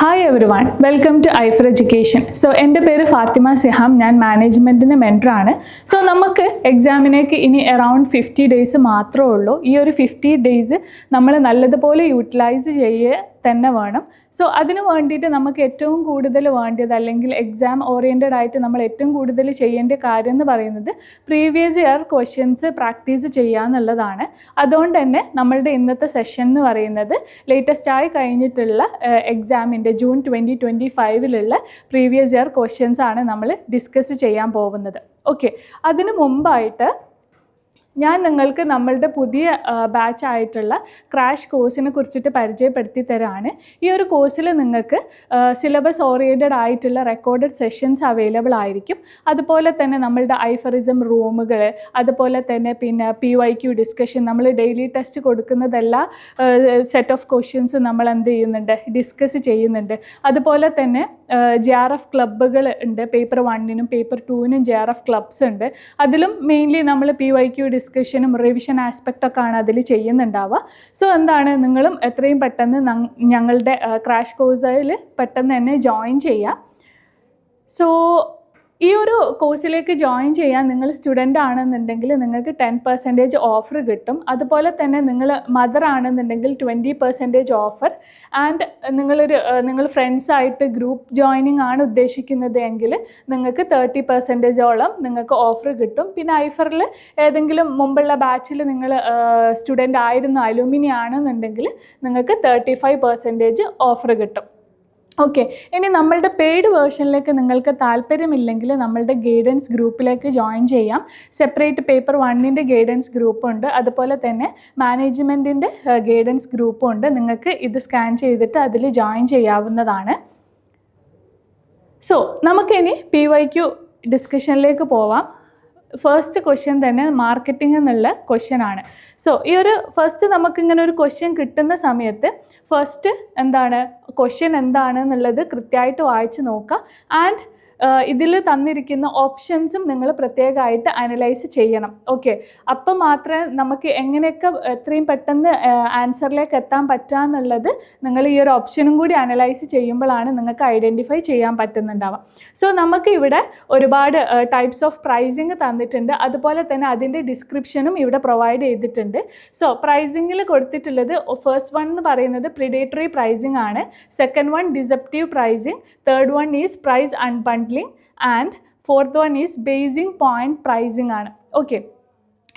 Hi everyone welcome to I four education so എന്റെ പേര് ഫാത്തിമ സിഹാം. ഞാൻ മാനേജ്മെന്റിന് മെന്ററാണ് സോ നമുക്ക് എക്സാമിനേക്ക് ഇനി അറൗണ്ട് ഫിഫ്റ്റി ഡേയ്സ് മാത്രമേ ഉള്ളൂ. ഈ ഒരു ഫിഫ്റ്റി ഡേയ്സ് നമ്മൾ നല്ലതുപോലെ യൂട്ടിലൈസ് ചെയ്യുക തന്നെ വേണം. സോ അതിന് വേണ്ടിയിട്ട് നമുക്ക് ഏറ്റവും കൂടുതൽ വേണ്ടത് അല്ലെങ്കിൽ എക്സാം ഓറിയന്റഡ് ആയിട്ട് നമ്മൾ ഏറ്റവും കൂടുതൽ ചെയ്യേണ്ട കാര്യം എന്ന് പറയുന്നത് പ്രീവിയസ് ഇയർ ക്വസ്റ്റ്യൻസ് പ്രാക്ടീസ് ചെയ്യുക എന്നുള്ളതാണ്. അതുകൊണ്ട് തന്നെ നമ്മളുടെ ഇന്നത്തെ സെഷൻ എന്ന് പറയുന്നത് ലേറ്റസ്റ്റ് ആയി കഴിഞ്ഞിട്ടുള്ള എക്സാമിന്റെ ജൂൺ ട്വന്റി ട്വന്റി ഫൈവിലുള്ള പ്രീവിയസ് ഇയർ ക്വസ്റ്റ്യൻസ് ആണ് നമ്മൾ ഡിസ്കസ് ചെയ്യാൻ പോകുന്നത്. ഓക്കെ അതിന് മുമ്പായിട്ട് ഞാൻ നിങ്ങൾക്ക് നമ്മളുടെ പുതിയ ബാച്ച് ആയിട്ടുള്ള ക്രാഷ് കോഴ്സിനെ കുറിച്ചിട്ട് പരിചയപ്പെടുത്തി തരാണ്. ഈ ഒരു കോഴ്സിൽ നിങ്ങൾക്ക് സിലബസ് ഓറിയന്റഡ് ആയിട്ടുള്ള റെക്കോർഡഡ് സെഷൻസ് അവൈലബിൾ ആയിരിക്കും. അതുപോലെ തന്നെ നമ്മളുടെ ഐഫറിസം റൂമുകൾ അതുപോലെ തന്നെ പിന്നെ പി വൈ ക്യു ഡിസ്കഷൻ നമ്മൾ ഡെയിലി ടെസ്റ്റ് കൊടുക്കുന്നതെല്ലാ സെറ്റ് ഓഫ് ക്വസ്റ്റ്യൻസ് നമ്മൾ എന്ത് ചെയ്യുന്നുണ്ട് ഡിസ്കസ് ചെയ്യുന്നുണ്ട്. അതുപോലെ തന്നെ ജെ ആർ എഫ് ക്ലബ്ബുകൾ ഉണ്ട് പേപ്പർ വണ്ണിനും പേപ്പർ ടുവിനും ജെ ആർ എഫ് ക്ലബ്സ് ഉണ്ട്. അതിലും മെയിൻലി നമ്മൾ പി വൈ ക്യു ഡിസ്കഷനും റിവിഷൻ ആസ്പെക്റ്റൊക്കെ ആണ് അതിൽ ചെയ്യുന്നുണ്ടാവുക. സോ എന്താണ്? നിങ്ങളും എത്രയും പെട്ടെന്ന് ഞങ്ങളുടെ ക്രാഷ് കോഴ്സിൽ പെട്ടെന്ന് തന്നെ ജോയിൻ ചെയ്യുക. സോ ഈ ഒരു കോഴ്സിലേക്ക് ജോയിൻ ചെയ്യാൻ നിങ്ങൾ സ്റ്റുഡന്റ് ആണെന്നുണ്ടെങ്കിൽ നിങ്ങൾക്ക് ടെൻ പെർസെന്റേജ് ഓഫർ കിട്ടും. അതുപോലെ തന്നെ നിങ്ങൾ മദർ ആണെന്നുണ്ടെങ്കിൽ ട്വന്റി പെർസെന്റേജ് ഓഫർ ആൻഡ് നിങ്ങളൊരു നിങ്ങൾ ഫ്രണ്ട്സായിട്ട് ഗ്രൂപ്പ് ജോയിനിങ് ആണ് ഉദ്ദേശിക്കുന്നത് എങ്കിൽ നിങ്ങൾക്ക് തേർട്ടി പെർസെന്റേജോളം നിങ്ങൾക്ക് ഓഫർ കിട്ടും. പിന്നെ ഐഫറിൽ ഏതെങ്കിലും മുമ്പുള്ള ബാച്ചിൽ നിങ്ങൾ സ്റ്റുഡന്റ് ആയിരുന്നു അലുമിനി ആണെന്നുണ്ടെങ്കിൽ നിങ്ങൾക്ക് തേർട്ടി ഫൈവ് പെർസെന്റേജ് ഓഫർ കിട്ടും. ഓക്കെ ഇനി നമ്മളുടെ പെയ്ഡ് വേർഷനിലേക്ക് നിങ്ങൾക്ക് താല്പര്യമില്ലെങ്കിൽ നമ്മളുടെ ഗൈഡൻസ് ഗ്രൂപ്പിലേക്ക് ജോയിൻ ചെയ്യാം. സെപ്പറേറ്റ് പേപ്പർ വണ്ണിന്റെ ഗൈഡൻസ് ഗ്രൂപ്പുണ്ട് അതുപോലെ തന്നെ മാനേജ്മെന്റിന്റെ ഗൈഡൻസ് ഗ്രൂപ്പും ഉണ്ട്. നിങ്ങൾക്ക് ഇത് സ്കാൻ ചെയ്തിട്ട് അതിൽ ജോയിൻ ചെയ്യാവുന്നതാണ്. സോ നമുക്കിനി പി വൈ ക്യു ഡിസ്കഷനിലേക്ക് പോവാം. ഫസ്റ്റ് ക്വസ്റ്റ്യൻ തന്നെ മാർക്കറ്റിംഗ് എന്നുള്ള ക്വസ്റ്റ്യൻ ആണ്. സോ ഈ ഒരു ഫസ്റ്റ് നമുക്കിങ്ങനെ ഒരു ക്വസ്റ്റ്യൻ കിട്ടുന്ന സമയത്ത് ഫസ്റ്റ് എന്താണ്? ക്വസ്റ്റ്യൻ എന്താണ് എന്നുള്ളത് കൃത്യമായിട്ട് വായിച്ച് നോക്കുക ആൻഡ് ഇതിൽ തന്നിരിക്കുന്ന ഓപ്ഷൻസും നിങ്ങൾ പ്രത്യേകമായിട്ട് അനലൈസ് ചെയ്യണം. ഓക്കെ അപ്പം മാത്രമേ നമുക്ക് എങ്ങനെയൊക്കെ എത്രയും പെട്ടെന്ന് ആൻസറിലേക്ക് എത്താൻ പറ്റുക എന്നുള്ളത് നിങ്ങൾ ഈ ഒരു ഓപ്ഷനും കൂടി അനലൈസ് ചെയ്യുമ്പോഴാണ് നിങ്ങൾക്ക് ഐഡന്റിഫൈ ചെയ്യാൻ പറ്റുന്നുണ്ടാവുക. സോ നമുക്ക് ഇവിടെ ഒരുപാട് ടൈപ്സ് ഓഫ് പ്രൈസിങ് തന്നിട്ടുണ്ട്. അതുപോലെ തന്നെ അതിന്റെ ഡിസ്ക്രിപ്ഷനും ഇവിടെ പ്രൊവൈഡ് ചെയ്തിട്ടുണ്ട്. സോ പ്രൈസിങ്ങിൽ കൊടുത്തിട്ടുള്ളത് ഫസ്റ്റ് വൺ എന്ന് പറയുന്നത് പ്രിഡേറ്ററി പ്രൈസിങ് ആണ്. Second one deceptive pricing third one is price unbundling and fourth one is basing point pricing ആണ്. ഓക്കെ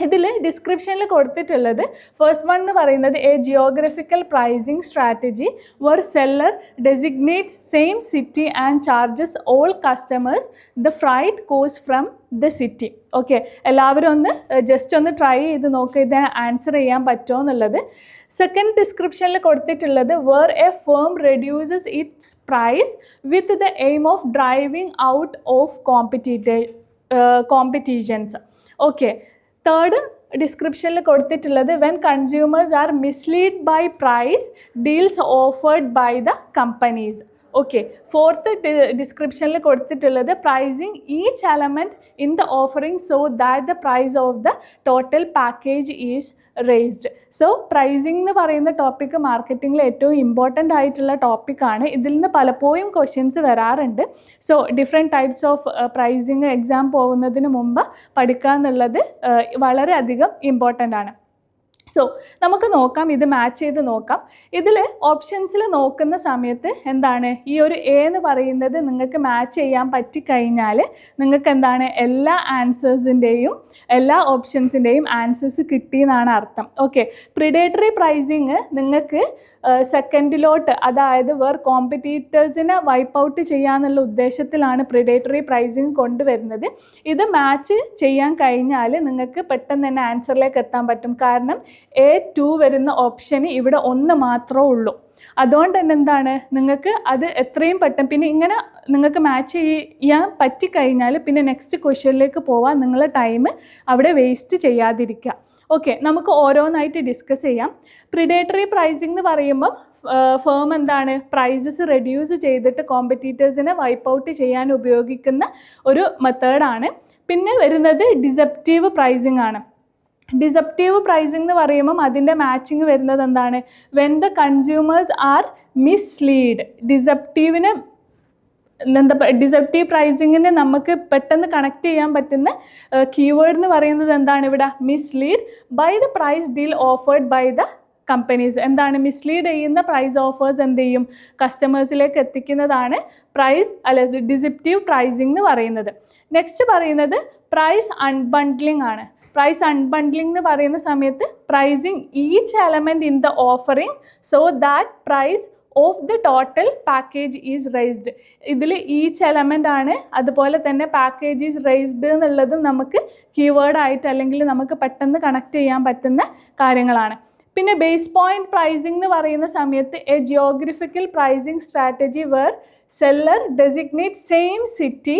ഇതിൽ ഡിസ്ക്രിപ്ഷനിൽ കൊടുത്തിട്ടുള്ളത് ഫസ്റ്റ് വൺ എന്ന് പറയുന്നത് a geographical pricing strategy where seller designate same city and charges all customers the freight cost from the city okay എല്ലാവരും ഒന്ന് just ഒന്ന് try ചെയ്ത് നോക്കുക ഇത് ആൻസർ ചെയ്യാൻ പറ്റുമോ എന്നുള്ളത്. സെക്കൻഡ് ഡിസ്ക്രിപ്ഷനിൽ കൊടുത്തിട്ടുള്ളത് where a firm reduces its price with the aim of driving out of competitor competitions okay third ഡിസ്ക്രിപ്ഷനിൽ കൊടുത്തിട്ടുള്ളത് when consumers are mislead by price deals offered by the companies okay fourth ഡിസ്ക്രിപ്ഷനിൽ കൊടുത്തിട്ടുള്ളത് pricing each element in the offering so that the price of the total package is raised so pricing എന്ന് പറയുന്ന topic മാർക്കറ്റിങ്ങിൽ ഏറ്റവും important ആയിട്ടുള്ള ടോപ്പിക്കാണ് ഇതിൽ നിന്ന് പലപ്പോഴും ക്വസ്റ്റ്യൻസ് വരാറുണ്ട്. So different types of pricing exam പോകുന്നതിന് മുമ്പ് പഠിക്കുക എന്നുള്ളത് ഏഹ്, വളരെയധികം ഇമ്പോർട്ടന്റ് ആണ്. സോ നമുക്ക് നോക്കാം ഇത് മാച്ച് ചെയ്ത് നോക്കാം. ഇതിൽ ഓപ്ഷൻസിൽ നോക്കുന്ന സമയത്ത് എന്താണ്? ഈ ഒരു എ എന്ന് പറയുന്നത് നിങ്ങൾക്ക് മാച്ച് ചെയ്യാൻ പറ്റിക്കഴിഞ്ഞാൽ നിങ്ങൾക്ക് എന്താണ്? എല്ലാ ആൻസേഴ്സിന്റെയും എല്ലാ ഓപ്ഷൻസിന്റെയും ആൻസേഴ്സ് കിട്ടിയെന്നാണ് അർത്ഥം. ഓക്കെ പ്രിഡേറ്ററി പ്രൈസിങ് നിങ്ങൾക്ക് സെക്കൻഡിലോട്ട് അതായത് വേർ കോമ്പറ്റീറ്റേഴ്സിനെ വൈപ്പ് ഔട്ട് ചെയ്യാന്നുള്ള ഉദ്ദേശത്തിലാണ് പ്രിഡേറ്ററി പ്രൈസിങ് കൊണ്ടുവരുന്നത്. ഇത് മാച്ച് ചെയ്യാൻ കഴിഞ്ഞാൽ നിങ്ങൾക്ക് പെട്ടെന്ന് തന്നെ ആൻസറിലേക്ക് എത്താൻ പറ്റും. കാരണം എ ടു വരുന്ന ഓപ്ഷന് ഇവിടെ ഒന്ന് മാത്രമേ ഉള്ളൂ. അതുകൊണ്ട് തന്നെ എന്താണ്? നിങ്ങൾക്ക് അത് എത്രയും പെട്ടെന്ന് പിന്നെ ഇങ്ങനെ നിങ്ങൾക്ക് മാച്ച് ചെയ്യാൻ പറ്റിക്കഴിഞ്ഞാൽ പിന്നെ നെക്സ്റ്റ് ക്വസ്റ്റ്യനിലേക്ക് പോവാൻ നിങ്ങളെ ടൈം അവിടെ വേസ്റ്റ് ചെയ്യാതിരിക്കുക. ഓക്കെ നമുക്ക് ഓരോന്നായിട്ട് ഡിസ്കസ് ചെയ്യാം. പ്രിഡേറ്ററി പ്രൈസിംഗ് എന്ന് പറയുമ്പം ഫേം എന്താണ്? പ്രൈസസ് റെഡ്യൂസ് ചെയ്തിട്ട് കോമ്പറ്റീറ്റേഴ്സിനെ വൈപ്പ് ഔട്ട് ചെയ്യാൻ ഉപയോഗിക്കുന്ന ഒരു മെത്തേഡാണ് പിന്നെ വരുന്നത് ഡിസെപ്റ്റീവ് പ്രൈസിംഗ് ആണ്. ഡിസപ്റ്റീവ് പ്രൈസിംഗ് എന്ന് പറയുമ്പം അതിന്റെ മാച്ചിങ് വരുന്നത് എന്താണ്? When the consumers are mislead ഡിസപ്റ്റീവിന് എന്താ ഡിസപ്റ്റീവ് പ്രൈസിങ്ങിന് നമുക്ക് പെട്ടെന്ന് കണക്ട് ചെയ്യാൻ പറ്റുന്ന കീവേഡ് എന്ന് പറയുന്നത് എന്താണ് ഇവിടെ? Mislead by the price deal offered by the companies എന്താണ്? മിസ്ലീഡ് ചെയ്യുന്ന പ്രൈസ് ഓഫേഴ്സ് എന്ത് ചെയ്യും? കസ്റ്റമേഴ്സിലേക്ക് എത്തിക്കുന്നതാണ് പ്രൈസ് അല്ലെ ഡിസിപ്റ്റീവ് പ്രൈസിംഗ് എന്ന് പറയുന്നത്. നെക്സ്റ്റ് പറയുന്നത് പ്രൈസ് അൺബണ്ടിലിംഗ് ആണ്. പ്രൈസ് അൺബണ്ടിലിംഗ് എന്ന് പറയുന്ന സമയത്ത് pricing each element in the offering so that price of the total package is raised ഇതിൽ ഈച്ച് എലമെന്റ് ആണ് അതുപോലെ തന്നെ പാക്കേജ് ഈസ് റൈസ്ഡ് എന്നുള്ളതും നമുക്ക് കീവേഡ് ആയിട്ട് അല്ലെങ്കിൽ നമുക്ക് പെട്ടെന്ന് കണക്ട് ചെയ്യാൻ പറ്റുന്ന കാര്യങ്ങളാണ്. പിന്നെ ബേസ് പോയിന്റ് പ്രൈസിംഗ് എന്ന് പറയുന്ന സമയത്ത് a geographical pricing strategy where seller designate same city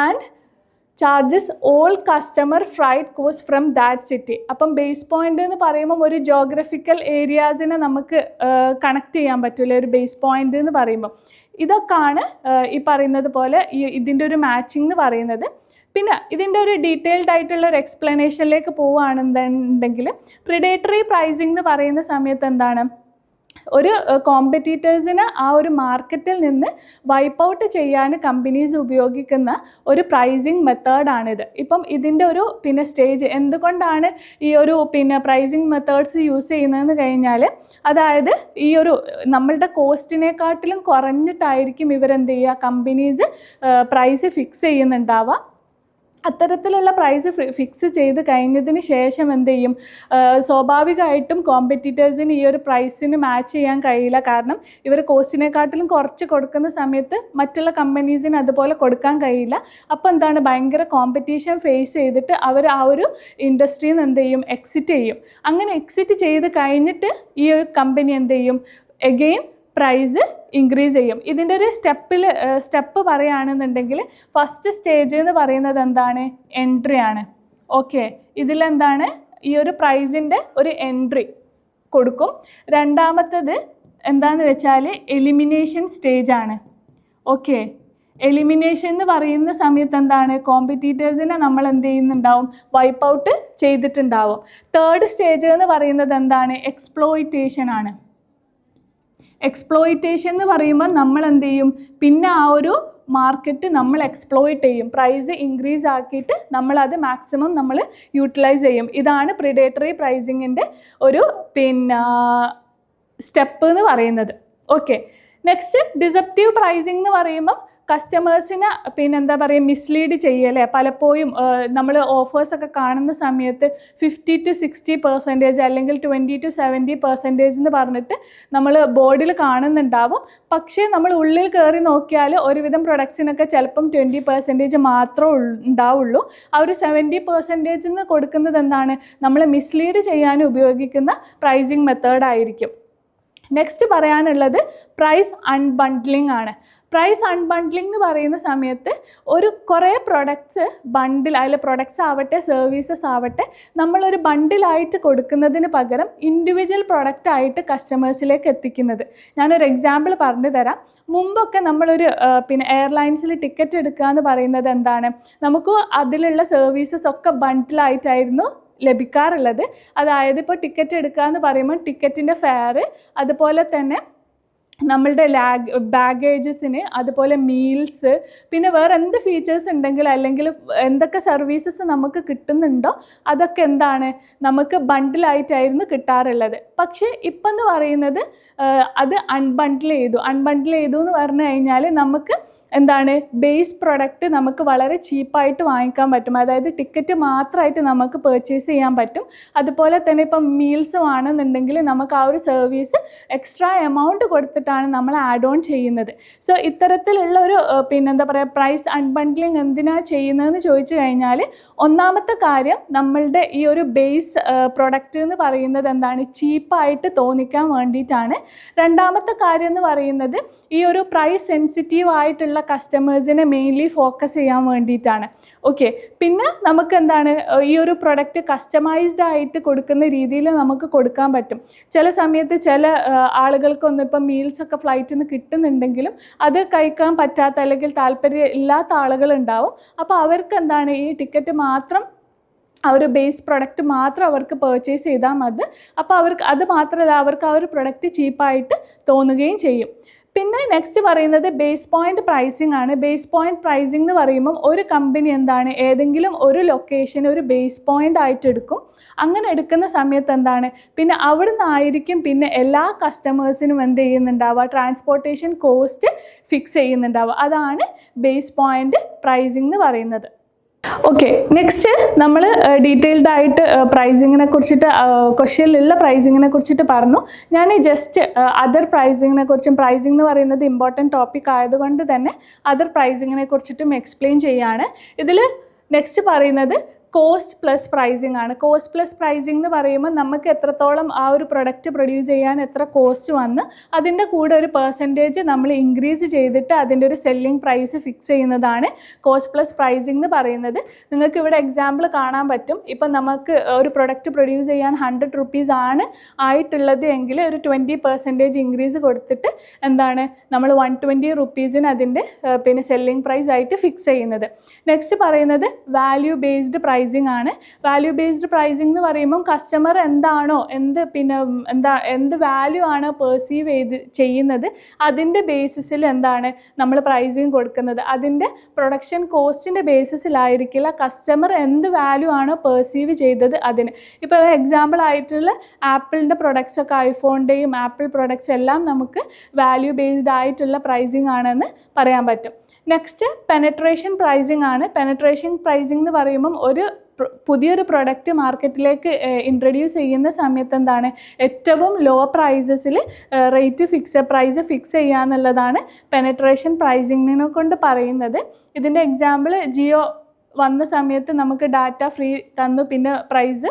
and charges all customer freight cost from that city അപ്പം ബേസ് പോയിന്റ് എന്ന് പറയുമ്പം ഒരു ജോഗ്രഫിക്കൽ ഏരിയാസിനെ നമുക്ക് കണക്ട് ചെയ്യാൻ പറ്റില്ല ഒരു ബേസ് പോയിന്റ് എന്ന് പറയുമ്പോൾ ഇതൊക്കെയാണ് ഈ പറയുന്നത് പോലെ ഈ ഇതിന്റെ ഒരു മാച്ചിങ് എന്ന് പറയുന്നത്. പിന്നെ ഇതിന്റെ ഒരു ഡീറ്റെയിൽഡ് ആയിട്ടുള്ള ഒരു എക്സ്പ്ലനേഷനിലേക്ക് പോവുകയാണെന്നുണ്ടെങ്കിൽ പ്രിഡേറ്ററി പ്രൈസിങ് എന്ന് പറയുന്ന സമയത്ത് എന്താണ്? ഒരു കോമ്പറ്റീറ്റേഴ്സിന് ആ ഒരു മാർക്കറ്റിൽ നിന്ന് വൈപ്പ് ഔട്ട് ചെയ്യാൻ കമ്പനീസ് ഉപയോഗിക്കുന്ന ഒരു പ്രൈസിങ് മെത്തേഡാണിത് ഇപ്പം ഇതിന്റെ ഒരു പിന്നെ സ്റ്റേജ് എന്തുകൊണ്ടാണ് ഈ ഒരു പിന്നെ പ്രൈസിങ് മെത്തേഡ്സ് യൂസ് ചെയ്യുന്നതെന്ന് കഴിഞ്ഞാൽ അതായത് ഈ ഒരു നമ്മളുടെ കോസ്റ്റിനെക്കാട്ടിലും കുറഞ്ഞിട്ടായിരിക്കും ഇവരെന്ത് ചെയ്യുക കമ്പനീസ് പ്രൈസ് ഫിക്സ് ചെയ്യുന്നുണ്ടാവുക. അത്തരത്തിലുള്ള പ്രൈസ് ഫിക്സ് ചെയ്ത് കഴിഞ്ഞതിന് ശേഷം എന്ത് ചെയ്യും? സ്വാഭാവികമായിട്ടും കോമ്പറ്റീറ്റേഴ്സിന് ഈ ഒരു പ്രൈസിന് മാച്ച് ചെയ്യാൻ കഴിയില്ല. കാരണം ഇവർ കോസ്റ്റിനെക്കാട്ടിലും കുറച്ച് കൊടുക്കുന്ന സമയത്ത് മറ്റുള്ള കമ്പനീസിന് അതുപോലെ കൊടുക്കാൻ കഴിയില്ല. അപ്പോൾ എന്താണ്? ഭയങ്കര കോമ്പറ്റീഷൻ ഫേസ് ചെയ്തിട്ട് അവർ ആ ഒരു ഇൻഡസ്ട്രിയിൽ നിന്ന് എന്ത് ചെയ്യും? എക്സിറ്റ് ചെയ്യും. അങ്ങനെ എക്സിറ്റ് ചെയ്ത് കഴിഞ്ഞിട്ട് ഈ ഒരു കമ്പനി എന്ത് ചെയ്യും? എഗെയിൻ പ്രൈസ് ഇൻക്രീസ് ചെയ്യും. ഇതിന്റെ ഒരു സ്റ്റെപ്പിൽ സ്റ്റെപ്പ് പറയുകയാണെന്നുണ്ടെങ്കിൽ ഫസ്റ്റ് സ്റ്റേജ് എന്ന് പറയുന്നത് എന്താണ്? എൻട്രി ആണ്. ഓക്കെ ഇതിലെന്താണ്? ഈ ഒരു പ്രൈസിന്റെ ഒരു എൻട്രി കൊടുക്കും. രണ്ടാമത്തത് എന്താണെന്ന് വെച്ചാൽ എലിമിനേഷൻ സ്റ്റേജ് ആണ്. ഓക്കെ എലിമിനേഷൻ എന്ന് പറയുന്ന സമയത്ത് എന്താണ്? കോമ്പറ്റീറ്റേഴ്സിനെ നമ്മൾ എന്ത് ചെയ്യുന്നുണ്ടാവും? വൈപ്പ് ഔട്ട് ചെയ്തിട്ടുണ്ടാവും. തേർഡ് സ്റ്റേജ് എന്ന് പറയുന്നത് എന്താണ്? എക്സ്പ്ലോയിറ്റേഷൻ ആണ്. എക്സ്പ്ലോയിറ്റേഷൻ എന്ന് പറയുമ്പോൾ നമ്മൾ എന്ത് ചെയ്യും? പിന്നെ ആ ഒരു മാർക്കറ്റ് നമ്മൾ എക്സ്പ്ലോയിറ്റ് ചെയ്യും. പ്രൈസ് ഇൻക്രീസ് ആക്കിയിട്ട് നമ്മളത് മാക്സിമം നമ്മൾ യൂട്ടിലൈസ് ചെയ്യും. ഇതാണ് പ്രിഡേറ്ററി പ്രൈസിങ്ങിന്റെ ഒരു പിന്നെ സ്റ്റെപ്പ് എന്ന് പറയുന്നത്. ഓക്കെ നെക്സ്റ്റ് ഡിസപ്റ്റീവ് പ്രൈസിംഗ് എന്ന് പറയുമ്പം കസ്റ്റമേഴ്സിനെ പിന്നെ എന്താ പറയുക മിസ്ലീഡ് ചെയ്യല്ലേ? പലപ്പോഴും നമ്മൾ ഓഫേഴ്സൊക്കെ കാണുന്ന സമയത്ത് ഫിഫ്റ്റി ടു സിക്സ്റ്റി പെർസെന്റേജ് അല്ലെങ്കിൽ ട്വന്റി ടു സെവന്റി പെർസെന്റേജ് എന്ന് പറഞ്ഞിട്ട് നമ്മൾ ബോർഡിൽ കാണുന്നുണ്ടാവും. പക്ഷേ നമ്മൾ ഉള്ളിൽ കയറി നോക്കിയാൽ ഒരുവിധം പ്രൊഡക്ട്സിനൊക്കെ ചിലപ്പം ട്വന്റി പെർസെന്റേജ് മാത്രമേ ഉണ്ടാവുള്ളൂ. ആ ഒരു സെവന്റി പെർസെന്റേജ് എന്ന് കൊടുക്കുന്നത് എന്താണ്? നമ്മളെ മിസ്ലീഡ് ചെയ്യാൻ ഉപയോഗിക്കുന്ന പ്രൈസിങ് മെത്തേഡ് ആയിരിക്കും. നെക്സ്റ്റ് പറയാനുള്ളത് പ്രൈസ് അൺബണ്ടിലിംഗ് ആണ്. പ്രൈസ് അൺബണ്ടിലിംഗ് എന്ന് പറയുന്ന സമയത്ത് ഒരു കുറേ പ്രൊഡക്ട്സ് ബണ്ടിൽ അതിൽ പ്രൊഡക്ട്സ് ആവട്ടെ സർവീസസ് ആവട്ടെ നമ്മളൊരു ബണ്ടിലായിട്ട് കൊടുക്കുന്നതിന് പകരം ഇൻഡിവിജ്വൽ പ്രൊഡക്റ്റ് ആയിട്ട് കസ്റ്റമേഴ്സിലേക്ക് എത്തിക്കുന്നത്. ഞാനൊരു എക്സാമ്പിൾ പറഞ്ഞു തരാം. മുമ്പൊക്കെ നമ്മളൊരു പിന്നെ എയർലൈൻസിൽ ടിക്കറ്റ് എടുക്കുക എന്ന് പറയുന്നത് എന്താണ്? നമുക്ക് അതിലുള്ള സർവീസസ് ഒക്കെ ബണ്ടിലായിട്ടായിരുന്നു ലഭിക്കാറുള്ളത്. അതായത് ഇപ്പോൾ ടിക്കറ്റ് എടുക്കുക എന്ന് പറയുമ്പോൾ ടിക്കറ്റിന്റെ ഫെയർ അതുപോലെ തന്നെ നമ്മളുടെ ലാഗ് ബാഗേജസിന് അതുപോലെ മീൽസ് പിന്നെ വേറെ എന്ത് ഫീച്ചേഴ്സ് ഉണ്ടെങ്കിൽ അല്ലെങ്കിൽ എന്തൊക്കെ സർവീസസ് നമുക്ക് കിട്ടുന്നുണ്ടോ അതൊക്കെ എന്താണ് നമുക്ക് ബണ്ടിലായിട്ടായിരുന്നു കിട്ടാറുള്ളത്. പക്ഷേ ഇപ്പം എന്ന് പറയുന്നത് അത് അൺബണ്ടിൽ ചെയ്തു. അൺബണ്ടിൽ ചെയ്തു എന്ന് പറഞ്ഞു കഴിഞ്ഞാൽ നമുക്ക് എന്താണ് ബേസ് പ്രൊഡക്റ്റ് നമുക്ക് വളരെ ചീപ്പായിട്ട് വാങ്ങിക്കാൻ പറ്റും. അതായത് ടിക്കറ്റ് മാത്രമായിട്ട് നമുക്ക് പേർച്ചേസ് ചെയ്യാൻ പറ്റും. അതുപോലെ തന്നെ ഇപ്പം മീൽസ് ആണെന്നുണ്ടെങ്കിൽ നമുക്ക് ആ ഒരു സർവീസ് എക്സ്ട്രാ എമൗണ്ട് കൊടുത്തിട്ടാണ് നമ്മൾ ആഡ് ഓൺ ചെയ്യുന്നത്. സോ ഇത്തരത്തിലുള്ള ഒരു പിന്നെന്താ പറയുക പ്രൈസ് അൺബണ്ടിലിംഗ് എന്തിനാണ് ചെയ്യുന്നതെന്ന് ചോദിച്ചു കഴിഞ്ഞാൽ ഒന്നാമത്തെ കാര്യം നമ്മളുടെ ഈ ഒരു ബേസ് പ്രൊഡക്റ്റ് എന്ന് പറയുന്നത് എന്താണ് ചീപ്പായിട്ട് തോന്നിക്കാൻ വേണ്ടിയിട്ടാണ്. രണ്ടാമത്തെ കാര്യം എന്ന് പറയുന്നത് ഈ ഒരു പ്രൈസ് സെൻസിറ്റീവ് ആയിട്ടുള്ള കസ്റ്റമേഴ്സിനെ മെയിൻലി ഫോക്കസ് ചെയ്യാൻ വേണ്ടിയിട്ടാണ്. ഓക്കെ പിന്നെ നമുക്ക് എന്താണ് ഈ ഒരു പ്രൊഡക്റ്റ് കസ്റ്റമൈസ്ഡ് ആയിട്ട് കൊടുക്കുന്ന രീതിയിൽ നമുക്ക് കൊടുക്കാൻ പറ്റും. ചില സമയത്ത് ചില ആളുകൾക്ക് ആളുകൾക്കൊന്നും ഇപ്പം മീൽസ് ഒക്കെ ഫ്ലൈറ്റിൽ നിന്ന് കിട്ടുന്നുണ്ടെങ്കിലും അത് കഴിക്കാൻ പറ്റാത്ത അല്ലെങ്കിൽ താല്പര്യം ഇല്ലാത്ത ആളുകളുണ്ടാവും അപ്പോൾ അവർക്ക് എന്താണ് ഈ ടിക്കറ്റ് മാത്രം ആ ഒരു ബേസ് പ്രൊഡക്റ്റ് മാത്രം അവർക്ക് പേർച്ചേസ് ചെയ്താൽ മതി. അപ്പോൾ അവർക്ക് അത് മാത്രമല്ല അവർക്ക് ആ ഒരു പ്രൊഡക്റ്റ് ചീപ്പായിട്ട് തോന്നുകയും ചെയ്യും. പിന്നെ നെക്സ്റ്റ് പറയുന്നത് ബേസ് പോയിന്റ് പ്രൈസിംഗ് ആണ്. ബേസ് പോയിന്റ് പ്രൈസിംഗ് എന്ന് പറയുമ്പം ഒരു കമ്പനി എന്താണ്? ഏതെങ്കിലും ഒരു ലൊക്കേഷൻ ഒരു ബേസ് പോയിന്റ് ആയിട്ട് എടുക്കും. അങ്ങനെ എടുക്കുന്ന സമയത്ത് എന്താണ്? പിന്നെ അവിടെ നിന്നായിരിക്കും പിന്നെ എല്ലാ കസ്റ്റമേഴ്സിനും എന്ത് ചെയ്യുന്നുണ്ടാവുക? ട്രാൻസ്പോർട്ടേഷൻ കോസ്റ്റ് ഫിക്സ് ചെയ്യുന്നുണ്ടാവുക. അതാണ് ബേസ് പോയിന്റ് പ്രൈസിംഗ് എന്ന് പറയുന്നത്. ഓക്കെ നെക്സ്റ്റ് നമ്മൾ ഡീറ്റെയിൽഡ് ആയിട്ട് പ്രൈസിങ്ങിനെ കുറിച്ചിട്ട് ക്വസ്റ്റ്യനിലുള്ള പ്രൈസിങ്ങിനെ കുറിച്ചിട്ട് പറഞ്ഞു. ഞാൻ ജസ്റ്റ് അതർ പ്രൈസിങ്ങിനെ കുറിച്ചും പ്രൈസിംഗ് എന്ന് പറയുന്നത് ഇമ്പോർട്ടന്റ് ടോപ്പിക് ആയതുകൊണ്ട് തന്നെ അതർ പ്രൈസിങ്ങിനെ കുറിച്ചിട്ടും എക്സ്പ്ലെയിൻ ചെയ്യാണ്. ഇതിൽ നെക്സ്റ്റ് പറയുന്നത് കോസ്റ്റ് പ്ലസ് പ്രൈസിങ് ആണ്. കോസ്റ്റ് പ്ലസ് പ്രൈസിങ് എന്ന് പറയുമ്പോൾ നമുക്ക് എത്രത്തോളം ആ ഒരു പ്രൊഡക്റ്റ് പ്രൊഡ്യൂസ് ചെയ്യാൻ എത്ര കോസ്റ്റ് വന്ന് അതിന്റെ കൂടെ ഒരു പെർസെന്റേജ് നമ്മൾ ഇൻക്രീസ് ചെയ്തിട്ട് അതിന്റെ ഒരു സെല്ലിംഗ് പ്രൈസ് ഫിക്സ് ചെയ്യുന്നതാണ് കോസ്റ്റ് പ്ലസ് പ്രൈസിങ് എന്ന് പറയുന്നത്. നിങ്ങൾക്ക് ഇവിടെ എക്സാമ്പിൾ കാണാൻ പറ്റും. ഇപ്പം നമുക്ക് ഒരു പ്രൊഡക്റ്റ് പ്രൊഡ്യൂസ് ചെയ്യാൻ ഹൺഡ്രഡ് റുപ്പീസ് ആണ് ആയിട്ടുള്ളത് എങ്കിൽ ഒരു ട്വന്റി പെർസെന്റേജ് ഇൻക്രീസ് കൊടുത്തിട്ട് എന്താണ് നമ്മൾ വൺ ട്വന്റി റുപ്പീസിന് അതിന്റെ പിന്നെ സെല്ലിംഗ് പ്രൈസ് ആയിട്ട് ഫിക്സ് ചെയ്യുന്നത്. നെക്സ്റ്റ് പറയുന്നത് വാല്യൂ ബേസ്ഡ് പ്രൈസിങ് ആണ്. വാല്യൂ ബേസ്ഡ് പ്രൈസിംഗ് എന്ന് പറയുമ്പം കസ്റ്റമർ എന്താണോ എന്ത് പിന്നെ എന്താ എന്ത് വാല്യൂ ആണ് പെർസീവ് ചെയ്ത് ചെയ്യുന്നത് അതിന്റെ ബേസിസിൽ എന്താണ് നമ്മൾ പ്രൈസിങ് കൊടുക്കുന്നത്. അതിന്റെ പ്രൊഡക്ഷൻ കോസ്റ്റിന്റെ ബേസിസിലായിരിക്കില്ല കസ്റ്റമർ എന്ത് വാല്യൂ ആണോ പെർസീവ് ചെയ്തത് അതിന്. ഇപ്പോൾ എക്സാമ്പിൾ ആയിട്ടുള്ള ആപ്പിളിന്റെ പ്രൊഡക്ട്സ് ഒക്കെ ഐഫോണിന്റെയും ആപ്പിൾ പ്രൊഡക്ട്സ് എല്ലാം നമുക്ക് വാല്യൂ ബേസ്ഡ് ആയിട്ടുള്ള പ്രൈസിങ് ആണെന്ന് പറയാൻ പറ്റും. നെക്സ്റ്റ് പെനട്രേഷൻ പ്രൈസിംഗ് ആണ്. പെനട്രേഷൻ പ്രൈസിംഗ് എന്ന് പറയുമ്പം ഒരു പുതിയൊരു പ്രൊഡക്റ്റ് മാർക്കറ്റിലേക്ക് ഇൻട്രൊഡ്യൂസ് ചെയ്യുന്ന സമയത്ത് എന്താണ്? ഏറ്റവും ലോ പ്രൈസസിൽ റേറ്റ് ഫിക്സ് പ്രൈസ് ഫിക്സ് ചെയ്യുക എന്നുള്ളതാണ് പെനട്രേഷൻ പ്രൈസിങ്ങിനെ കൊണ്ട് പറയുന്നത്. ഇതിന്റെ എക്സാമ്പിൾ ജിയോ വന്ന സമയത്ത് നമുക്ക് ഡാറ്റ ഫ്രീ തന്നു. പിന്നെ പ്രൈസ്